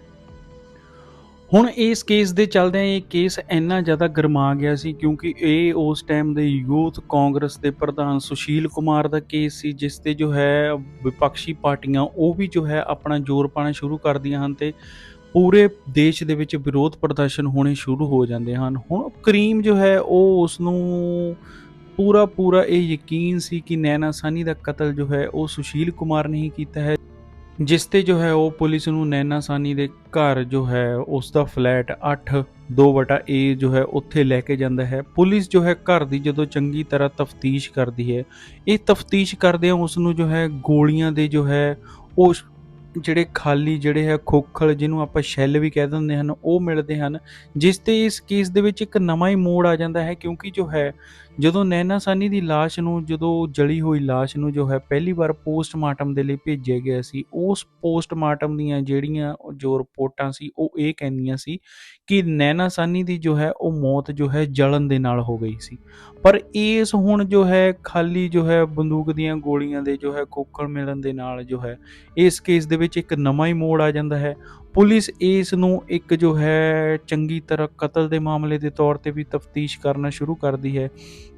A: ਹੁਣ ਇਸ ਕੇਸ ਦੇ ਚੱਲਦਿਆਂ ਇਹ ਕੇਸ ਇੰਨਾ ਜ਼ਿਆਦਾ ਗਰਮਾ ਗਿਆ ਸੀ ਕਿਉਂਕਿ ਇਹ ਉਸ ਟਾਈਮ ਦੇ ਯੂਥ ਕਾਂਗਰਸ ਦੇ ਪ੍ਰਧਾਨ ਸੁਸ਼ੀਲ ਕੁਮਾਰ ਦਾ ਕੇਸ ਸੀ, ਜਿਸ ਤੇ ਜੋ ਹੈ ਵਿਪਕਸ਼ੀ ਪਾਰਟੀਆਂ, ਉਹ ਵੀ ਜੋ ਹੈ ਆਪਣਾ ਜ਼ੋਰ ਪਾਣਾ ਸ਼ੁਰੂ ਕਰਦੀਆਂ ਹਨ ਤੇ ਪੂਰੇ ਦੇਸ਼ ਦੇ ਵਿੱਚ ਵਿਰੋਧ ਪ੍ਰਦਰਸ਼ਨ ਹੋਣੇ ਸ਼ੁਰੂ ਹੋ ਜਾਂਦੇ ਹਨ। ਹੁਣ ਕਰੀਮ ਜੋ ਹੈ ਉਹ ਉਸ ਨੂੰ ਪੂਰਾ ਪੂਰਾ ਇਹ ਯਕੀਨ ਸੀ ਕਿ ਨੈਨਾ ਸਾਨੀ ਦਾ ਕਤਲ ਜੋ ਹੈ ਉਹ ਸੁਸ਼ੀਲ ਕੁਮਾਰ ਨੇ ਹੀ ਕੀਤਾ ਹੈ। ਜਿਸ ਤੇ ਜੋ ਹੈ ਉਹ ਪੁਲਿਸ ਨੂੰ ਨੈਣਾ ਸਾਨੀ ਦੇ ਘਰ ਜੋ ਹੈ ਉਸ ਦਾ ਫਲੈਟ 8 2/A ਜੋ ਹੈ ਉੱਥੇ ਲੈ ਕੇ ਜਾਂਦਾ ਹੈ। ਪੁਲਿਸ ਜੋ ਹੈ ਘਰ ਦੀ ਜਦੋਂ ਚੰਗੀ ਤਰ੍ਹਾਂ ਤਫਤੀਸ਼ ਕਰਦੀ ਹੈ, ਇਹ ਤਫਤੀਸ਼ ਕਰਦਿਆਂ ਉਸ ਨੂੰ ਜੋ ਹੈ ਗੋਲੀਆਂ ਦੇ ਜੋ ਹੈ ਉਹ ਜਿਹੜੇ ਖਾਲੀ ਜਿਹੜੇ ਹੈ ਖੋਖਲ ਜਿਹਨੂੰ ਆਪਾਂ ਸ਼ੈੱਲ ਵੀ ਕਹਿ ਦਿੰਦੇ ਹਨ, ਉਹ ਮਿਲਦੇ ਹਨ, ਜਿਸ ਤੇ ਇਸ ਕੇਸ ਦੇ ਵਿੱਚ ਇੱਕ ਨਵਾਂ ਹੀ ਮੋੜ ਆ ਜਾਂਦਾ ਹੈ ਕਿਉਂਕਿ ਜੋ ਹੈ ਜਦੋਂ ਨੈਣਾ ਸਾਨੀ ਦੀ ਲਾਸ਼ ਨੂੰ, ਜਦੋਂ ਜਲੀ ਹੋਈ ਲਾਸ਼ ਨੂੰ ਜੋ ਹੈ ਪਹਿਲੀ ਵਾਰ ਪੋਸਟਮਾਰਟਮ ਦੇ ਲਈ ਭੇਜਿਆ ਗਿਆ ਸੀ, ਉਸ ਪੋਸਟਮਾਰਟਮ ਦੀਆਂ ਜਿਹੜੀਆਂ ਜੋ ਰਿਪੋਰਟਾਂ ਸੀ, ਉਹ ਇਹ ਕਹਿੰਦੀਆਂ ਸੀ ਕਿ ਨੈਣਾ ਸਾਨੀ ਦੀ ਜੋ ਹੈ ਉਹ ਮੌਤ ਜੋ ਹੈ ਜਲਨ ਦੇ ਨਾਲ ਹੋ ਗਈ ਸੀ। ਪਰ ਇਸ ਹੁਣ ਜੋ ਹੈ ਖਾਲੀ ਜੋ ਹੈ ਬੰਦੂਕ ਦੀਆਂ ਗੋਲੀਆਂ ਦੇ ਜੋ ਹੈ ਕੋਕਲ ਮਿਲਣ ਦੇ ਨਾਲ ਜੋ ਹੈ, ਇਸ ਕੇਸ ਦੇ ਵਿੱਚ ਇੱਕ ਨਵਾਂ ਹੀ ਮੋੜ ਆ ਜਾਂਦਾ ਹੈ। ਪੁਲਿਸ ਇਸ ਨੂੰ ਇੱਕ ਜੋ ਹੈ ਚੰਗੀ ਤਰ੍ਹਾਂ ਕਤਲ ਦੇ ਮਾਮਲੇ ਦੇ ਤੌਰ ਤੇ ਵੀ ਤਫਤੀਸ਼ ਕਰਨਾ ਸ਼ੁਰੂ ਕਰਦੀ ਹੈ।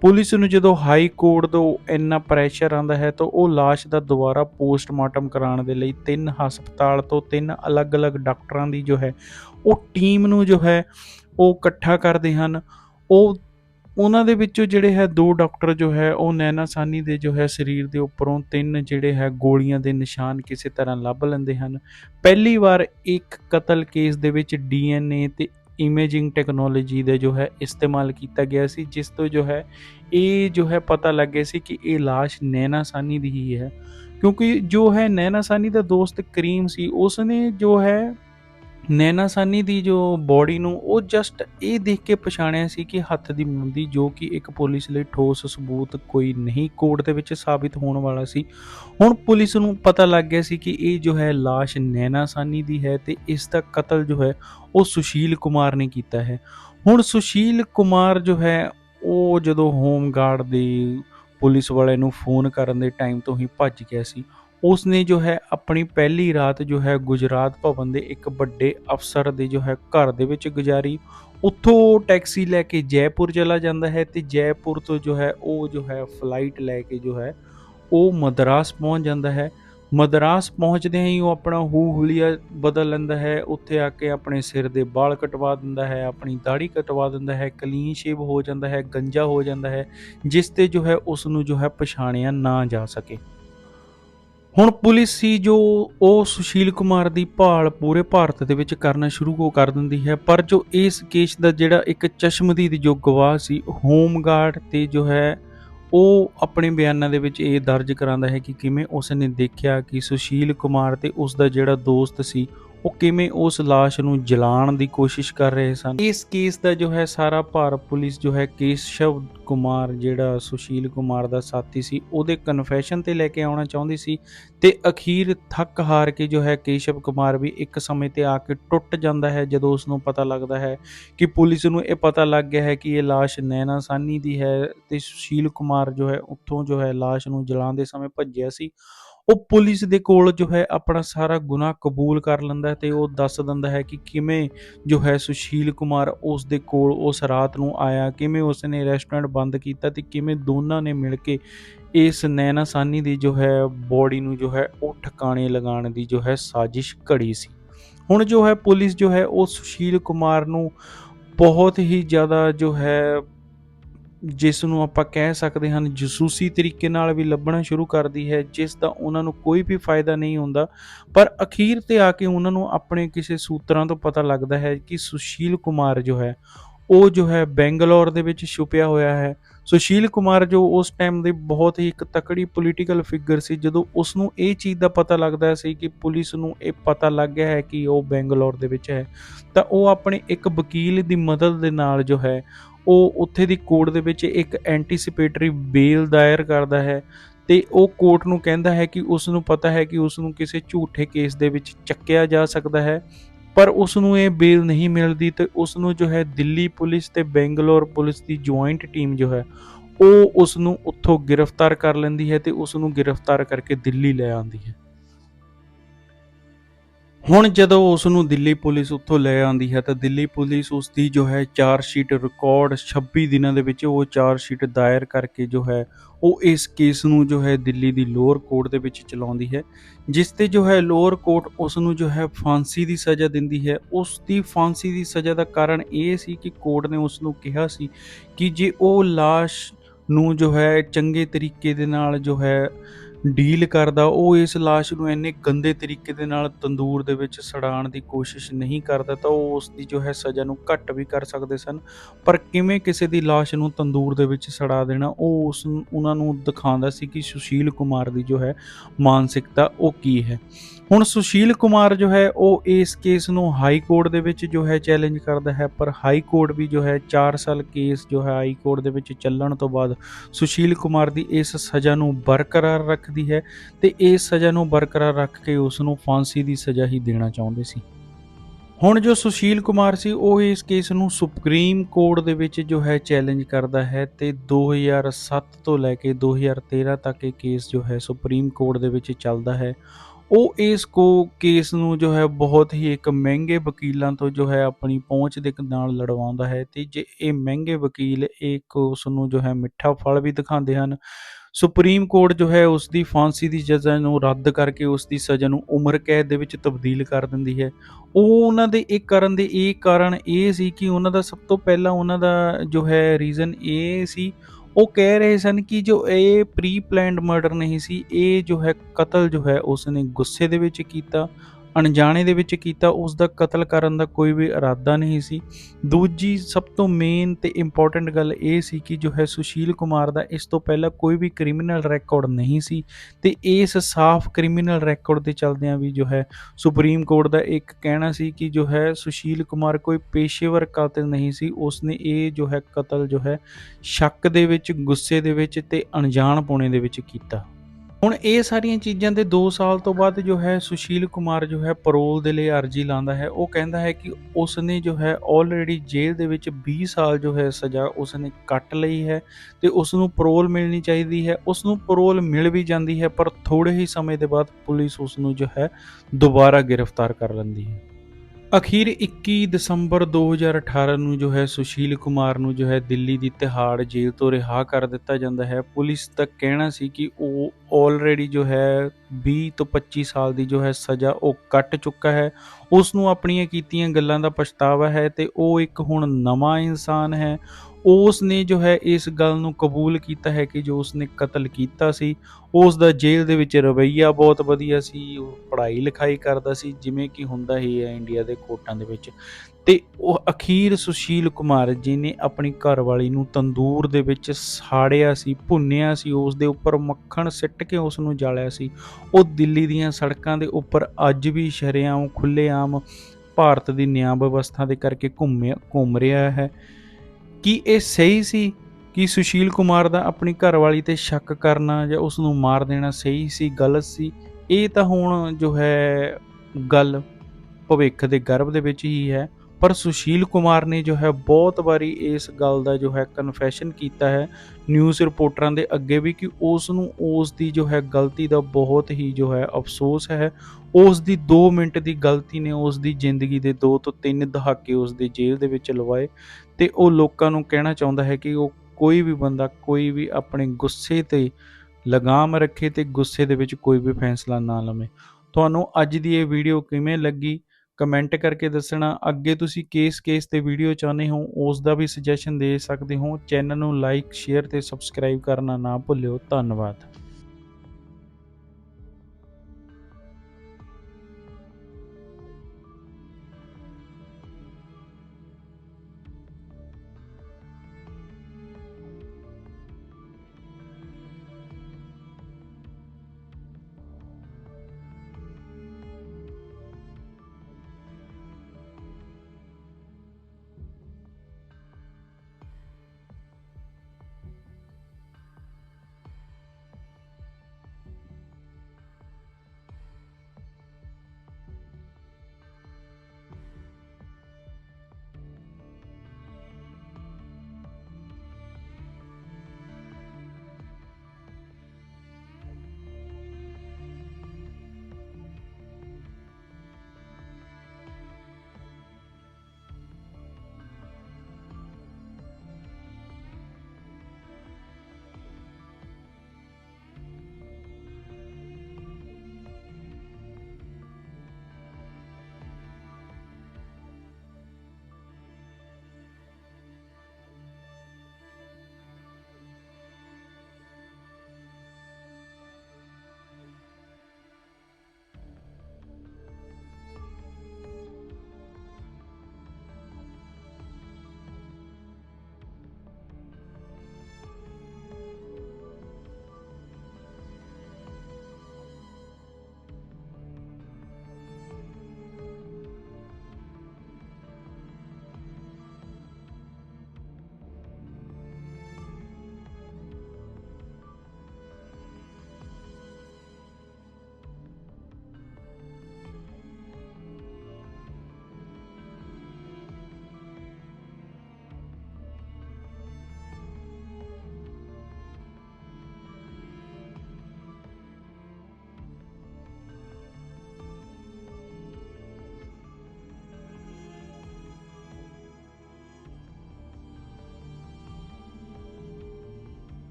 A: ਪੁਲਿਸ ਨੂੰ ਜਦੋਂ ਹਾਈ ਕੋਰਟ ਤੋਂ ਇੰਨਾ ਪ੍ਰੈਸ਼ਰ ਆਉਂਦਾ ਹੈ ਤਾਂ ਉਹ ਲਾਸ਼ ਦਾ ਦੁਬਾਰਾ ਪੋਸਟਮਾਰਟਮ ਕਰਾਉਣ ਦੇ ਲਈ ਤਿੰਨ ਹਸਪਤਾਲ ਤੋਂ ਤਿੰਨ ਅਲੱਗ-ਅਲੱਗ ਡਾਕਟਰਾਂ ਦੀ ਜੋ ਹੈ, ਉਹ ਟੀਮ ਨੂੰ ਜੋ ਹੈ ਉਹ ਇਕੱਠਾ ਕਰਦੇ ਹਨ। ਉਹ ਉਹਨਾਂ ਦੇ ਵਿੱਚੋਂ ਜਿਹੜੇ ਹੈ ਦੋ ਡਾਕਟਰ ਜੋ ਹੈ ਉਹ ਨੈਨਾ ਸਾਨੀ ਦੇ ਜੋ ਹੈ ਸਰੀਰ ਦੇ ਉੱਪਰੋਂ ਤਿੰਨ ਜਿਹੜੇ ਹੈ ਗੋਲੀਆਂ ਦੇ ਨਿਸ਼ਾਨ ਕਿਸੇ ਤਰ੍ਹਾਂ ਲੱਭ ਲੈਂਦੇ ਹਨ। ਪਹਿਲੀ ਵਾਰ ਇੱਕ ਕਤਲ ਕੇਸ ਦੇ ਵਿੱਚ ਡੀਐਨਏ ਤੇ ਇਮੇਜਿੰਗ ਟੈਕਨੋਲੋਜੀ ਦਾ ਜੋ ਹੈ ਇਸਤੇਮਾਲ ਕੀਤਾ ਗਿਆ ਸੀ, ਜਿਸ ਤੋਂ ਜੋ ਹੈ ਇਹ ਜੋ ਹੈ ਪਤਾ ਲੱਗ ਗਿਆ ਸੀ ਕਿ ਇਹ ਲਾਸ਼ ਨੈਨਾ ਸਾਨੀ ਦੀ ਹੀ ਹੈ। ਕਿਉਂਕਿ ਜੋ ਹੈ ਨੈਨਾ ਸਾਨੀ ਦਾ ਦੋਸਤ ਕਰੀਮ ਸੀ ਉਸ ਨੇ ਜੋ ਹੈ ਨੈਨਾ ਸਾਨੀ ਦੀ ਜੋ ਬੋਡੀ ਨੂੰ ਉਹ ਜਸਟ ਇਹ ਦੇਖ ਕੇ ਪਛਾਣਿਆ ਸੀ ਕਿ ਹੱਥ ਦੀ ਮੁੰਦੀ ਜੋ ਕਿ ਇੱਕ ਪੁਲਿਸ ਲਈ ਠੋਸ ਸਬੂਤ ਕੋਈ ਨਹੀਂ, ਕੋਰਟ ਦੇ ਵਿੱਚ ਸਾਬਿਤ ਹੋਣ ਵਾਲਾ ਸੀ। ਹੁਣ ਪੁਲਿਸ ਨੂੰ ਪਤਾ ਲੱਗ ਗਿਆ ਸੀ ਕਿ ਇਹ ਜੋ ਹੈ ਲਾਸ਼ ਨੈਨਾ ਸਾਨੀ ਦੀ ਹੈ ਤੇ ਇਸ ਦਾ ਕਤਲ ਜੋ ਹੈ ਉਹ ਸੁਸ਼ੀਲ ਕੁਮਾਰ ਨੇ ਕੀਤਾ ਹੈ। ਹੁਣ ਸੁਸ਼ੀਲ ਕੁਮਾਰ ਜੋ ਹੈ ਉਹ ਜਦੋਂ ਹੋਮ ਗਾਰਡ ਦੇ ਪੁਲਿਸ ਵਾਲੇ ਨੂੰ ਫੋਨ ਕਰਨ ਦੇ ਟਾਈਮ ਤੋਂ ਹੀ ਭੱਜ ਗਿਆ ਸੀ। ਉਸ ਨੇ ਜੋ ਹੈ ਆਪਣੀ ਪਹਿਲੀ ਰਾਤ ਜੋ ਹੈ ਗੁਜਰਾਤ ਭਵਨ ਦੇ ਇੱਕ ਵੱਡੇ ਅਫਸਰ ਦੇ ਜੋ ਹੈ ਘਰ ਦੇ ਵਿੱਚ ਗੁਜ਼ਾਰੀ। ਉੱਥੋਂ ਟੈਕਸੀ ਲੈ ਕੇ ਜੈਪੁਰ ਚਲਾ ਜਾਂਦਾ ਹੈ ਤੇ ਜੈਪੁਰ ਤੋਂ ਜੋ ਹੈ ਉਹ ਜੋ ਹੈ ਫਲਾਈਟ ਲੈ ਕੇ ਜੋ ਹੈ ਉਹ ਮਦਰਾਸ ਪਹੁੰਚ ਜਾਂਦਾ ਹੈ। ਮਦਰਾਸ ਪਹੁੰਚਦੇ ਹੀ ਉਹ ਆਪਣਾ ਹੂ ਹੁਲੀਆ ਬਦਲ ਲੈਂਦਾ ਹੈ। ਉੱਥੇ ਆ ਕੇ ਆਪਣੇ ਸਿਰ ਦੇ ਵਾਲ ਕਟਵਾ ਦਿੰਦਾ ਹੈ, ਆਪਣੀ ਦਾੜੀ ਕਟਵਾ ਦਿੰਦਾ ਹੈ, ਕਲੀਨ ਸ਼ੇਵ ਹੋ ਜਾਂਦਾ ਹੈ, ਗੰਜਾ ਹੋ ਜਾਂਦਾ ਹੈ, ਜਿਸ ਤੇ ਜੋ ਹੈ ਉਸ ਨੂੰ ਜੋ ਹੈ ਪਛਾਣਿਆ ਨਾ ਜਾ ਸਕੇ। ਹੁਣ ਪੁਲਿਸ ਸੀ ਜੋ ਉਹ ਸੁਸ਼ੀਲ ਕੁਮਾਰ ਦੀ ਭਾਲ ਪੂਰੇ ਭਾਰਤ ਦੇ ਵਿੱਚ ਕਰਨਾ ਸ਼ੁਰੂ ਹੋ ਕਰ ਦਿੰਦੀ ਹੈ, ਪਰ ਜੋ ਇਸ ਕੇਸ ਦਾ ਜਿਹੜਾ ਇੱਕ ਚਸ਼ਮਦੀਦ ਜੋ ਗਵਾਹ ਸੀ, ਹੋਮਗਾਰਡ ਤੇ ਜੋ ਹੈ, ਉਹ ਆਪਣੇ ਬਿਆਨਾਂ ਦੇ ਵਿੱਚ ਇਹ ਦਰਜ ਕਰਾਉਂਦਾ ਹੈ ਕਿ ਕਿਵੇਂ ਉਸ ਨੇ ਦੇਖਿਆ ਕਿ ਸੁਸ਼ੀਲ ਕੁਮਾਰ ਤੇ ਉਸ ਦਾ ਜਿਹੜਾ ਦੋਸਤ ਸੀ ਉਹ ਕਿਵੇਂ ਉਸ ਲਾਸ਼ ਨੂੰ ਜਲਾਉਣ ਦੀ ਕੋਸ਼ਿਸ਼ ਕਰ ਰਹੇ ਸਨ? ਇਸ ਕੇਸ ਦਾ ਜੋ ਹੈ ਸਾਰਾ ਭਾਰ ਪੁਲਿਸ ਜੋ ਹੈ ਕੇਸ਼ਵ ਕੁਮਾਰ, ਜਿਹੜਾ ਸੁਸ਼ੀਲ ਕੁਮਾਰ ਦਾ ਸਾਥੀ ਸੀ, ਉਹਦੇ ਕਨਫੈਸ਼ਨ ਤੇ ਲੈ ਕੇ ਆਉਣਾ ਚਾਹੁੰਦੀ ਸੀ ਤੇ ਅਖੀਰ ਥੱਕ ਹਾਰ ਕੇ ਜੋ ਹੈ ਕੇਸ਼ਵ ਕੁਮਾਰ ਵੀ ਇੱਕ ਸਮੇਂ ਤੇ ਆ ਕੇ ਟੁੱਟ ਜਾਂਦਾ ਹੈ, ਜਦੋਂ ਉਸ ਨੂੰ ਪਤਾ ਲੱਗਦਾ ਹੈ ਕਿ ਪੁਲਿਸ ਨੂੰ ਇਹ ਪਤਾ ਲੱਗ ਗਿਆ ਹੈ ਕਿ ਇਹ ਲਾਸ਼ ਨੈਨਾ ਸਾਨੀ ਦੀ ਹੈ ਤੇ ਸੁਸ਼ੀਲ ਕੁਮਾਰ ਜੋ ਹੈ ਉੱਥੋਂ ਜੋ ਹੈ ਲਾਸ਼ ਨੂੰ ਜਲਾਉਣ ਦੇ ਸਮੇਂ ਭੱਜਿਆ ਸੀ। ਉਹ ਪੁਲਿਸ ਦੇ ਕੋਲ ਜੋ ਹੈ ਆਪਣਾ ਸਾਰਾ ਗੁਨਾਹ ਕਬੂਲ ਕਰ ਲੈਂਦਾ ਹੈ ਤੇ ਉਹ ਦੱਸ ਦਿੰਦਾ ਹੈ ਕਿ ਕਿਵੇਂ ਜੋ ਹੈ ਸੁਸ਼ੀਲ ਕੁਮਾਰ ਉਸ ਦੇ ਕੋਲ ਉਸ ਰਾਤ ਨੂੰ ਆਇਆ, ਕਿਵੇਂ ਉਸ ਨੇ ਰੈਸਟੋਰੈਂਟ ਬੰਦ ਕੀਤਾ ਤੇ ਕਿਵੇਂ ਦੋਨਾਂ ਨੇ ਮਿਲ ਕੇ ਇਸ ਨੈਨਾ ਸਾਨੀ ਦੀ ਜੋ ਹੈ ਬੋਡੀ ਨੂੰ ਜੋ ਹੈ ਉਹ ਠਿਕਾਣੇ ਲਗਾਉਣ ਦੀ ਜੋ ਹੈ ਸਾਜ਼ਿਸ਼ ਘੜੀ ਸੀ। ਹੁਣ ਜੋ ਹੈ ਪੁਲਿਸ ਜੋ ਹੈ ਉਹ ਸੁਸ਼ੀਲ ਕੁਮਾਰ ਨੂੰ ਬਹੁਤ ਹੀ ਜ਼ਿਆਦਾ ਜੋ ਹੈ ਜਿਸ ਨੂੰ ਆਪਾਂ ਕਹਿ ਸਕਦੇ ਹਨ, ਜਸੂਸੀ ਤਰੀਕੇ ਨਾਲ ਵੀ ਲੱਭਣਾ ਸ਼ੁਰੂ ਕਰਦੀ ਹੈ, ਜਿਸ ਦਾ ਉਹਨਾਂ ਨੂੰ ਕੋਈ ਵੀ ਫਾਇਦਾ ਨਹੀਂ ਹੁੰਦਾ। ਪਰ ਅਖੀਰ ਤੇ ਆ ਕੇ ਉਹਨਾਂ ਨੂੰ ਆਪਣੇ ਕਿਸੇ ਸੂਤਰਾਂ ਤੋਂ ਪਤਾ ਲੱਗਦਾ ਹੈ ਕਿ ਸੁਸ਼ੀਲ ਕੁਮਾਰ ਜੋ ਹੈ, ਉਹ ਜੋ ਹੈ ਬੈਂਗਲੌਰ ਦੇ ਵਿੱਚ ਛੁਪਿਆ ਹੋਇਆ ਹੈ। ਸੁਸ਼ੀਲ ਕੁਮਾਰ ਜੋ ਉਸ ਟਾਈਮ ਦੇ ਬਹੁਤ ਹੀ ਇੱਕ ਤਕੜੀ ਪੋਲੀਟੀਕਲ ਫਿਗਰ ਸੀ, ਜਦੋਂ ਉਸ ਨੂੰ ਇਹ ਚੀਜ਼ ਦਾ ਪਤਾ ਲੱਗਦਾ ਸੀ ਕਿ ਪੁਲਿਸ ਨੂੰ ਇਹ ਪਤਾ ਲੱਗ ਗਿਆ ਹੈ ਕਿ ਉਹ ਬੈਂਗਲੌਰ ਦੇ ਵਿੱਚ ਹੈ, ਤਾਂ ਉਹ ਆਪਣੇ ਇੱਕ ਵਕੀਲ ਦੀ ਮਦਦ ਦੇ ਨਾਲ ਜੋ ਹੈ, ਉਹ ਉੱਥੇ ਦੀ ਕੋਰਟ ਦੇ ਵਿੱਚ ਇੱਕ ਐਂਟੀਸਿਪੇਟਰੀ ਬੇਲ ਦਾਇਰ ਕਰਦਾ ਹੈ ਤੇ ਉਹ ਕੋਰਟ ਨੂੰ ਕਹਿੰਦਾ ਹੈ ਕਿ ਉਸ ਨੂੰ ਪਤਾ ਹੈ ਕਿ ਉਸ ਨੂੰ ਕਿਸੇ ਝੂਠੇ ਕੇਸ ਦੇ ਵਿੱਚ ਚੱਕਿਆ ਜਾ ਸਕਦਾ ਹੈ ਪਰ ਉਸ ਨੂੰ ਇਹ ਬੇਲ ਨਹੀਂ ਮਿਲਦੀ ਤੇ ਉਸ ਨੂੰ ਜੋ ਹੈ ਦਿੱਲੀ ਪੁਲਿਸ ਤੇ ਬੈਂਗਲੌਰ ਪੁਲਿਸ ਦੀ ਜੁਆਇੰਟ ਟੀਮ ਜੋ ਹੈ, ਉਹ ਉਸ ਨੂੰ ਉੱਥੋਂ ਗ੍ਰਿਫਤਾਰ ਕਰ ਲੈਂਦੀ ਹੈ ਤੇ ਉਸ ਨੂੰ ਗ੍ਰਿਫਤਾਰ ਕਰਕੇ ਦਿੱਲੀ ਲੈ ਆਉਂਦੀ ਹੈ। ਹੁਣ ਜਦੋਂ ਉਸ ਨੂੰ ਦਿੱਲੀ ਪੁਲਿਸ ਉੱਥੋਂ ਲੈ ਆਉਂਦੀ ਹੈ ਤਾਂ ਦਿੱਲੀ ਪੁਲਿਸ ਉਸ ਦੀ ਜੋ ਹੈ ਚਾਰ ਸ਼ੀਟ ਰਿਕਾਰਡ 26 ਦਿਨਾਂ ਦੇ ਵਿੱਚ ਉਹ ਚਾਰ ਸ਼ੀਟ ਦਾਇਰ ਕਰਕੇ ਜੋ ਹੈ ਉਹ ਇਸ ਕੇਸ ਨੂੰ ਜੋ ਹੈ ਦਿੱਲੀ ਦੀ ਲੋਅਰ ਕੋਰਟ ਦੇ ਵਿੱਚ ਚਲਾਉਂਦੀ ਹੈ, ਜਿਸ ਤੇ ਜੋ ਹੈ ਲੋਅਰ ਕੋਰਟ ਉਸ ਨੂੰ ਜੋ ਹੈ ਫਾਂਸੀ ਦੀ ਸਜ਼ਾ ਦਿੰਦੀ ਹੈ। ਉਸ ਦੀ ਫਾਂਸੀ ਦੀ ਸਜ਼ਾ ਦਾ ਕਾਰਨ ਇਹ ਸੀ ਕਿ ਕੋਰਟ ਨੇ ਉਸ ਨੂੰ ਕਿਹਾ ਸੀ ਕਿ ਜੇ ਉਹ ਲਾਸ਼ ਨੂੰ ਜੋ ਹੈ ਚੰਗੇ ਤਰੀਕੇ ਦੇ ਨਾਲ ਜੋ ਹੈ ਡੀਲ ਕਰਦਾ, ਉਹ ਇਸ ਲਾਸ਼ ਨੂੰ ਇੰਨੇ ਗੰਦੇ ਤਰੀਕੇ ਦੇ ਨਾਲ ਤੰਦੂਰ ਦੇ ਵਿੱਚ ਸੜਾਉਣ ਦੀ ਕੋਸ਼ਿਸ਼ ਨਹੀਂ ਕਰਦਾ, ਤਾਂ ਉਹ ਉਸ ਦੀ ਜੋ ਹੈ ਸਜ਼ਾ ਨੂੰ ਘੱਟ ਵੀ ਕਰ ਸਕਦੇ ਸਨ। ਪਰ ਕਿਵੇਂ ਕਿਸੇ ਦੀ ਲਾਸ਼ ਨੂੰ ਤੰਦੂਰ ਦੇ ਵਿੱਚ ਸੜਾ ਦੇਣਾ, ਉਹ ਉਸ ਉਹਨਾਂ ਨੂੰ ਦਿਖਾਉਂਦਾ ਸੀ ਕਿ ਸੁਸ਼ੀਲ ਕੁਮਾਰ ਦੀ ਜੋ ਹੈ ਮਾਨਸਿਕਤਾ ਉਹ ਕੀ ਹੈ। ਹੁਣ ਸੁਸ਼ੀਲ ਕੁਮਾਰ ਜੋ ਹੈ, ਉਹ ਇਸ ਕੇਸ ਨੂੰ ਹਾਈ ਕੋਰਟ ਦੇ ਵਿੱਚ ਜੋ ਹੈ ਚੈਲੰਜ ਕਰਦਾ ਹੈ, ਪਰ ਹਾਈ ਕੋਰਟ ਵੀ ਜੋ ਹੈ 4 ਸਾਲ ਕੇਸ ਜੋ ਹੈ ਹਾਈ ਕੋਰਟ ਦੇ ਵਿੱਚ ਚੱਲਣ ਤੋਂ ਬਾਅਦ ਸੁਸ਼ੀਲ ਕੁਮਾਰ ਦੀ ਇਸ ਸਜ਼ਾ ਨੂੰ ਬਰਕਰਾਰ ਰੱਖਦੀ ਹੈ ਤੇ ਇਸ ਸਜ਼ਾ ਨੂੰ ਬਰਕਰਾਰ ਰੱਖ ਕੇ ਉਸ ਨੂੰ ਫਾਂਸੀ ਦੀ ਸਜ਼ਾ ਹੀ ਦੇਣਾ ਚਾਹੁੰਦੇ ਸੀ। ਹੁਣ ਜੋ ਸੁਸ਼ੀਲ ਕੁਮਾਰ ਸੀ, ਉਹ ਇਸ ਕੇਸ ਨੂੰ ਸੁਪਰੀਮ ਕੋਰਟ ਦੇ ਵਿੱਚ ਜੋ ਹੈ ਚੈਲੰਜ ਕਰਦਾ ਹੈ ਤੇ 2007 ਤੋਂ ਲੈ ਕੇ 2013 ਤੱਕ ਇਹ ਕੇਸ ਜੋ ਹੈ ਸੁਪਰੀਮ ਕੋਰਟ ਦੇ ਵਿੱਚ ਚੱਲਦਾ ਹੈ। ਉਹ ਇਸ ਕੋ ਕੇਸ ਨੂੰ ਜੋ ਹੈ ਬਹੁਤ ਹੀ ਇੱਕ ਮਹਿੰਗੇ ਵਕੀਲਾਂ ਤੋਂ ਜੋ ਹੈ ਆਪਣੀ ਪਹੁੰਚ ਦੇ ਨਾਲ ਲੜਵਾਉਂਦਾ ਹੈ ਤੇ ਜੇ ਇਹ ਮਹਿੰਗੇ ਵਕੀਲ ਇੱਕ ਉਸ ਨੂੰ ਜੋ ਹੈ ਮਿੱਠਾ ਫਲ ਵੀ ਦਿਖਾਉਂਦੇ ਹਨ, ਸੁਪਰੀਮ ਕੋਰਟ ਜੋ ਹੈ ਉਸ ਦੀ ਫਾਂਸੀ ਦੀ ਸਜ਼ਾ ਨੂੰ ਰੱਦ ਕਰਕੇ ਉਸ ਦੀ ਸਜ਼ਾ ਨੂੰ ਉਮਰ ਕੈਦ ਦੇ ਵਿੱਚ ਤਬਦੀਲ ਕਰ ਦਿੰਦੀ ਹੈ। ਉਹ ਉਹਨਾਂ ਦੇ ਇੱਕ ਕਰਨ ਦੇ ਇਹ ਕਾਰਨ ਇਹ ਸੀ ਕਿ ਉਹਨਾਂ ਦਾ ਸਭ ਤੋਂ ਪਹਿਲਾਂ ਉਹਨਾਂ ਦਾ ਜੋ ਹੈ ਰੀਜ਼ਨ ਇਹ ਸੀ ਉਹ ਕਹਿ ਰਹੇ ਸਨ ਕਿ ਜੋ ਇਹ ਪ੍ਰੀ ਪਲਾਨਡ ਮਰਡਰ ਨਹੀਂ ਸੀ, ਇਹ ਜੋ ਹੈ ਕਤਲ ਜੋ ਹੈ ਉਸ ਨੇ ਗੁੱਸੇ ਦੇ ਵਿੱਚ ਕੀਤਾ। ਅਣਜਾਣੇ ਦੇ ਵਿੱਚ ਕੀਤਾ ਉਸ ਦਾ ਕਤਲ ਕਰਨ ਦਾ ਕੋਈ ਵੀ ਇਰਾਦਾ ਨਹੀਂ ਸੀ। ਦੂਜੀ ਸਭ ਤੋਂ ਮੇਨ ਤੇ ਇੰਪੋਰਟੈਂਟ ਗੱਲ ਇਹ ਸੀ ਕਿ ਜੋ ਹੈ ਸੁਸ਼ੀਲ ਕੁਮਾਰ ਦਾ, ਇਸ ਤੋਂ ਪਹਿਲਾਂ ਕੋਈ ਵੀ ਕ੍ਰਿਮੀਨਲ ਰੈਕੋਰਡ ਨਹੀਂ ਸੀ। ਤੇ ਇਸ ਸਾਫ਼ ਕ੍ਰਿਮੀਨਲ ਰੈਕੋਰਡ ਦੇ ਚਲਦਿਆਂ ਵੀ ਜੋ ਹੈ ਸੁਪਰੀਮ ਕੋਰਟ ਦਾ ਇੱਕ ਕਹਿਣਾ ਸੀ ਕਿ ਜੋ ਹੈ ਸੁਸ਼ੀਲ ਕੁਮਾਰ ਕੋਈ ਪੇਸ਼ੇਵਰ ਕਾਤਲ ਨਹੀਂ ਸੀ। ਉਸਨੇ ਇਹ ਜੋ ਹੈ ਕਤਲ ਜੋ ਹੈ ਸ਼ੱਕ ਦੇ ਵਿੱਚ, ਗੁੱਸੇ ਦੇ ਵਿੱਚ ਤੇ ਅਣਜਾਣ ਪੁਣੇ ਦੇ ਵਿੱਚ ਕੀਤਾ। ਹੁਣ ਇਹ ਸਾਰੀਆਂ ਚੀਜ਼ਾਂ ਦੇ 2 ਸਾਲ ਤੋਂ ਬਾਅਦ ਜੋ ਹੈ ਸੁਸ਼ੀਲ ਕੁਮਾਰ ਜੋ ਹੈ ਪਰੋਲ ਦੇ ਲਈ ਅਰਜੀ ਲਾਉਂਦਾ ਹੈ। ਉਹ ਕਹਿੰਦਾ ਹੈ ਕਿ ਉਸਨੇ ਜੋ ਹੈ ਆਲਰੇਡੀ ਜੇਲ੍ਹ ਦੇ ਵਿੱਚ 20 ਸਾਲ ਜੋ ਹੈ ਸਜ਼ਾ ਉਸਨੇ ਕੱਟ ਲਈ ਹੈ ਤੇ ਉਸ ਨੂੰ ਪਰੋਲ ਮਿਲਣੀ ਚਾਹੀਦੀ ਹੈ। ਉਸ ਨੂੰ ਪਰੋਲ ਮਿਲ ਵੀ ਜਾਂਦੀ ਹੈ ਪਰ ਥੋੜੇ ਹੀ ਸਮੇਂ ਦੇ ਬਾਅਦ ਪੁਲਿਸ ਉਸ ਨੂੰ ਜੋ ਹੈ ਦੁਬਾਰਾ ਗ੍ਰਿਫਤਾਰ ਕਰ ਲੈਂਦੀ ਹੈ। ਅਖੀਰ 21 ਦਸੰਬਰ 2018 ਨੂੰ ਜੋ ਹੈ ਸੁਸ਼ੀਲ ਕੁਮਾਰ ਨੂੰ ਜੋ ਹੈ ਦਿੱਲੀ ਦੀ ਤਿਹਾੜ ਜੇਲ੍ਹ ਤੋਂ ਰਿਹਾ ਕਰ ਦਿੱਤਾ ਜਾਂਦਾ ਹੈ। ਪੁਲਿਸ ਦਾ ਕਹਿਣਾ ਸੀ ਕਿ ਉਹ ਆਲਰੇਡੀ ਜੋ ਹੈ 20 ਤੋਂ 25 ਸਾਲ ਦੀ ਜੋ ਹੈ ਸਜ਼ਾ ਉਹ ਕੱਟ ਚੁੱਕਾ ਹੈ। ਉਸ ਨੂੰ ਆਪਣੀਆਂ ਕੀਤੀਆਂ ਗੱਲਾਂ ਦਾ ਪਛਤਾਵਾ ਹੈ ਤੇ ਉਹ ਇੱਕ ਹੁਣ ਨਵਾਂ ਇਨਸਾਨ ਹੈ। ਉਸ ਨੇ ਜੋ ਹੈ ਇਸ ਗੱਲ ਨੂੰ ਕਬੂਲ ਕੀਤਾ ਹੈ ਕਿ ਜੋ ਉਸਨੇ ਕਤਲ ਕੀਤਾ ਸੀ ਉਸ ਦਾ ਜੇਲ੍ਹ ਦੇ ਵਿੱਚ ਰਵੱਈਆ ਬਹੁਤ ਵਧੀਆ ਸੀ, ਉਹ ਪੜ੍ਹਾਈ ਲਿਖਾਈ ਕਰਦਾ ਸੀ, ਜਿਵੇਂ ਕਿ ਹੁੰਦਾ ਹੀ ਹੈ ਇੰਡੀਆ ਦੇ ਕੋਟਾਂ ਦੇ ਵਿੱਚ। ਤੇ ਉਹ ਅਖੀਰ ਸੁਸ਼ੀਲ ਕੁਮਾਰ ਜੀ ਨੇ ਆਪਣੀ ਘਰਵਾਲੀ ਨੂੰ ਤੰਦੂਰ ਦੇ ਵਿੱਚ ਸਾੜਿਆ ਸੀ, ਭੁੰਨਿਆ ਸੀ ਉਸ ਦੇ ਉੱਪਰ ਮੱਖਣ ਸਿੱਟ ਕੇ ਉਸ ਨੂੰ ਜਾਲਿਆ ਸੀ। ਉਹ ਦਿੱਲੀ ਦੀਆਂ ਸੜਕਾਂ ਦੇ ਉੱਪਰ ਅੱਜ ਵੀ ਸ਼ਰੇਆਮ ਖੁੱਲ੍ਹੇਆਮ ਭਾਰਤ ਦੀ ਨਿਆਂ ਵਿਵਸਥਾ ਦੇ ਕਰਕੇ ਘੁੰਮਿਆ, ਘੁੰਮ ਰਿਹਾ ਹੈ। ਕੀ ਇਹ ਸਹੀ ਸੀ ਕਿ ਸੁਸ਼ੀਲ ਕੁਮਾਰ ਦਾ ਆਪਣੀ ਘਰਵਾਲੀ ਤੇ ਸ਼ੱਕ ਕਰਨਾ ਜਾਂ ਉਸ ਨੂੰ ਮਾਰ ਦੇਣਾ ਸਹੀ ਸੀ, ਗਲਤ ਸੀ? ਇਹ ਤਾਂ ਹੁਣ ਜੋ ਹੈ ਗੱਲ ਭਵਿੱਖ ਦੇ ਗਰਭ ਦੇ ਵਿੱਚ ਹੀ ਹੈ, ਪਰ ਸੁਸ਼ੀਲ ਕੁਮਾਰ ਨੇ ਜੋ ਹੈ ਬਹੁਤ ਵਾਰੀ ਇਸ ਗੱਲ ਦਾ ਜੋ ਹੈ ਕਨਫੈਸ਼ਨ ਕੀਤਾ ਹੈ ਨਿਊਜ਼ ਰਿਪੋਰਟਰਾਂ ਦੇ ਅੱਗੇ ਵੀ ਕਿ ਉਸ ਨੂੰ ਉਸ ਦੀ ਜੋ ਹੈ ਗਲਤੀ ਦਾ ਬਹੁਤ ਹੀ ਜੋ ਹੈ ਅਫਸੋਸ ਹੈ। ਉਸ ਦੀ 2 ਮਿੰਟ ਦੀ ਗਲਤੀ ਨੇ ਉਸ ਦੀ ਜ਼ਿੰਦਗੀ ਦੇ 2 ਤੋਂ 3 ਦਹਾਕੇ ਉਸ ਦੇ ਜੇਲ੍ਹ ਦੇ ਵਿੱਚ ਲਵਾਏ। ਤੇ ਉਹ ਲੋਕਾਂ ਨੂੰ ਕਹਿਣਾ ਚਾਹੁੰਦਾ ਹੈ ਕਿ ਉਹ ਕੋਈ ਵੀ ਬੰਦਾ, ਕੋਈ ਵੀ ਆਪਣੇ ਗੁੱਸੇ ਤੇ ਲਗਾਮ ਰੱਖੇ ਤੇ ਗੁੱਸੇ ਦੇ ਵਿੱਚ ਕੋਈ ਵੀ ਫੈਸਲਾ ਨਾ ਲਵੇ। ਤੁਹਾਨੂੰ ਅੱਜ ਦੀ ਇਹ ਵੀਡੀਓ ਕਿਵੇਂ ਲੱਗੀ? ਕਮੈਂਟ ਕਰਕੇ ਦੱਸਣਾ। ਅੱਗੇ ਤੁਸੀਂ ਕੇਸ ਕੇਸ ਤੇ ਵੀਡੀਓ ਚਾਹੁੰਦੇ ਹੋ, ਉਸ ਦਾ ਵੀ ਸੁਜੈਸ਼ਨ ਦੇ ਸਕਦੇ ਹੋ। ਚੈਨਲ ਨੂੰ ਲਾਈਕ, ਸ਼ੇਅਰ ਤੇ ਸਬਸਕ੍ਰਾਈਬ ਕਰਨਾ ਨਾ ਭੁੱਲਿਓ। ਧੰਨਵਾਦ।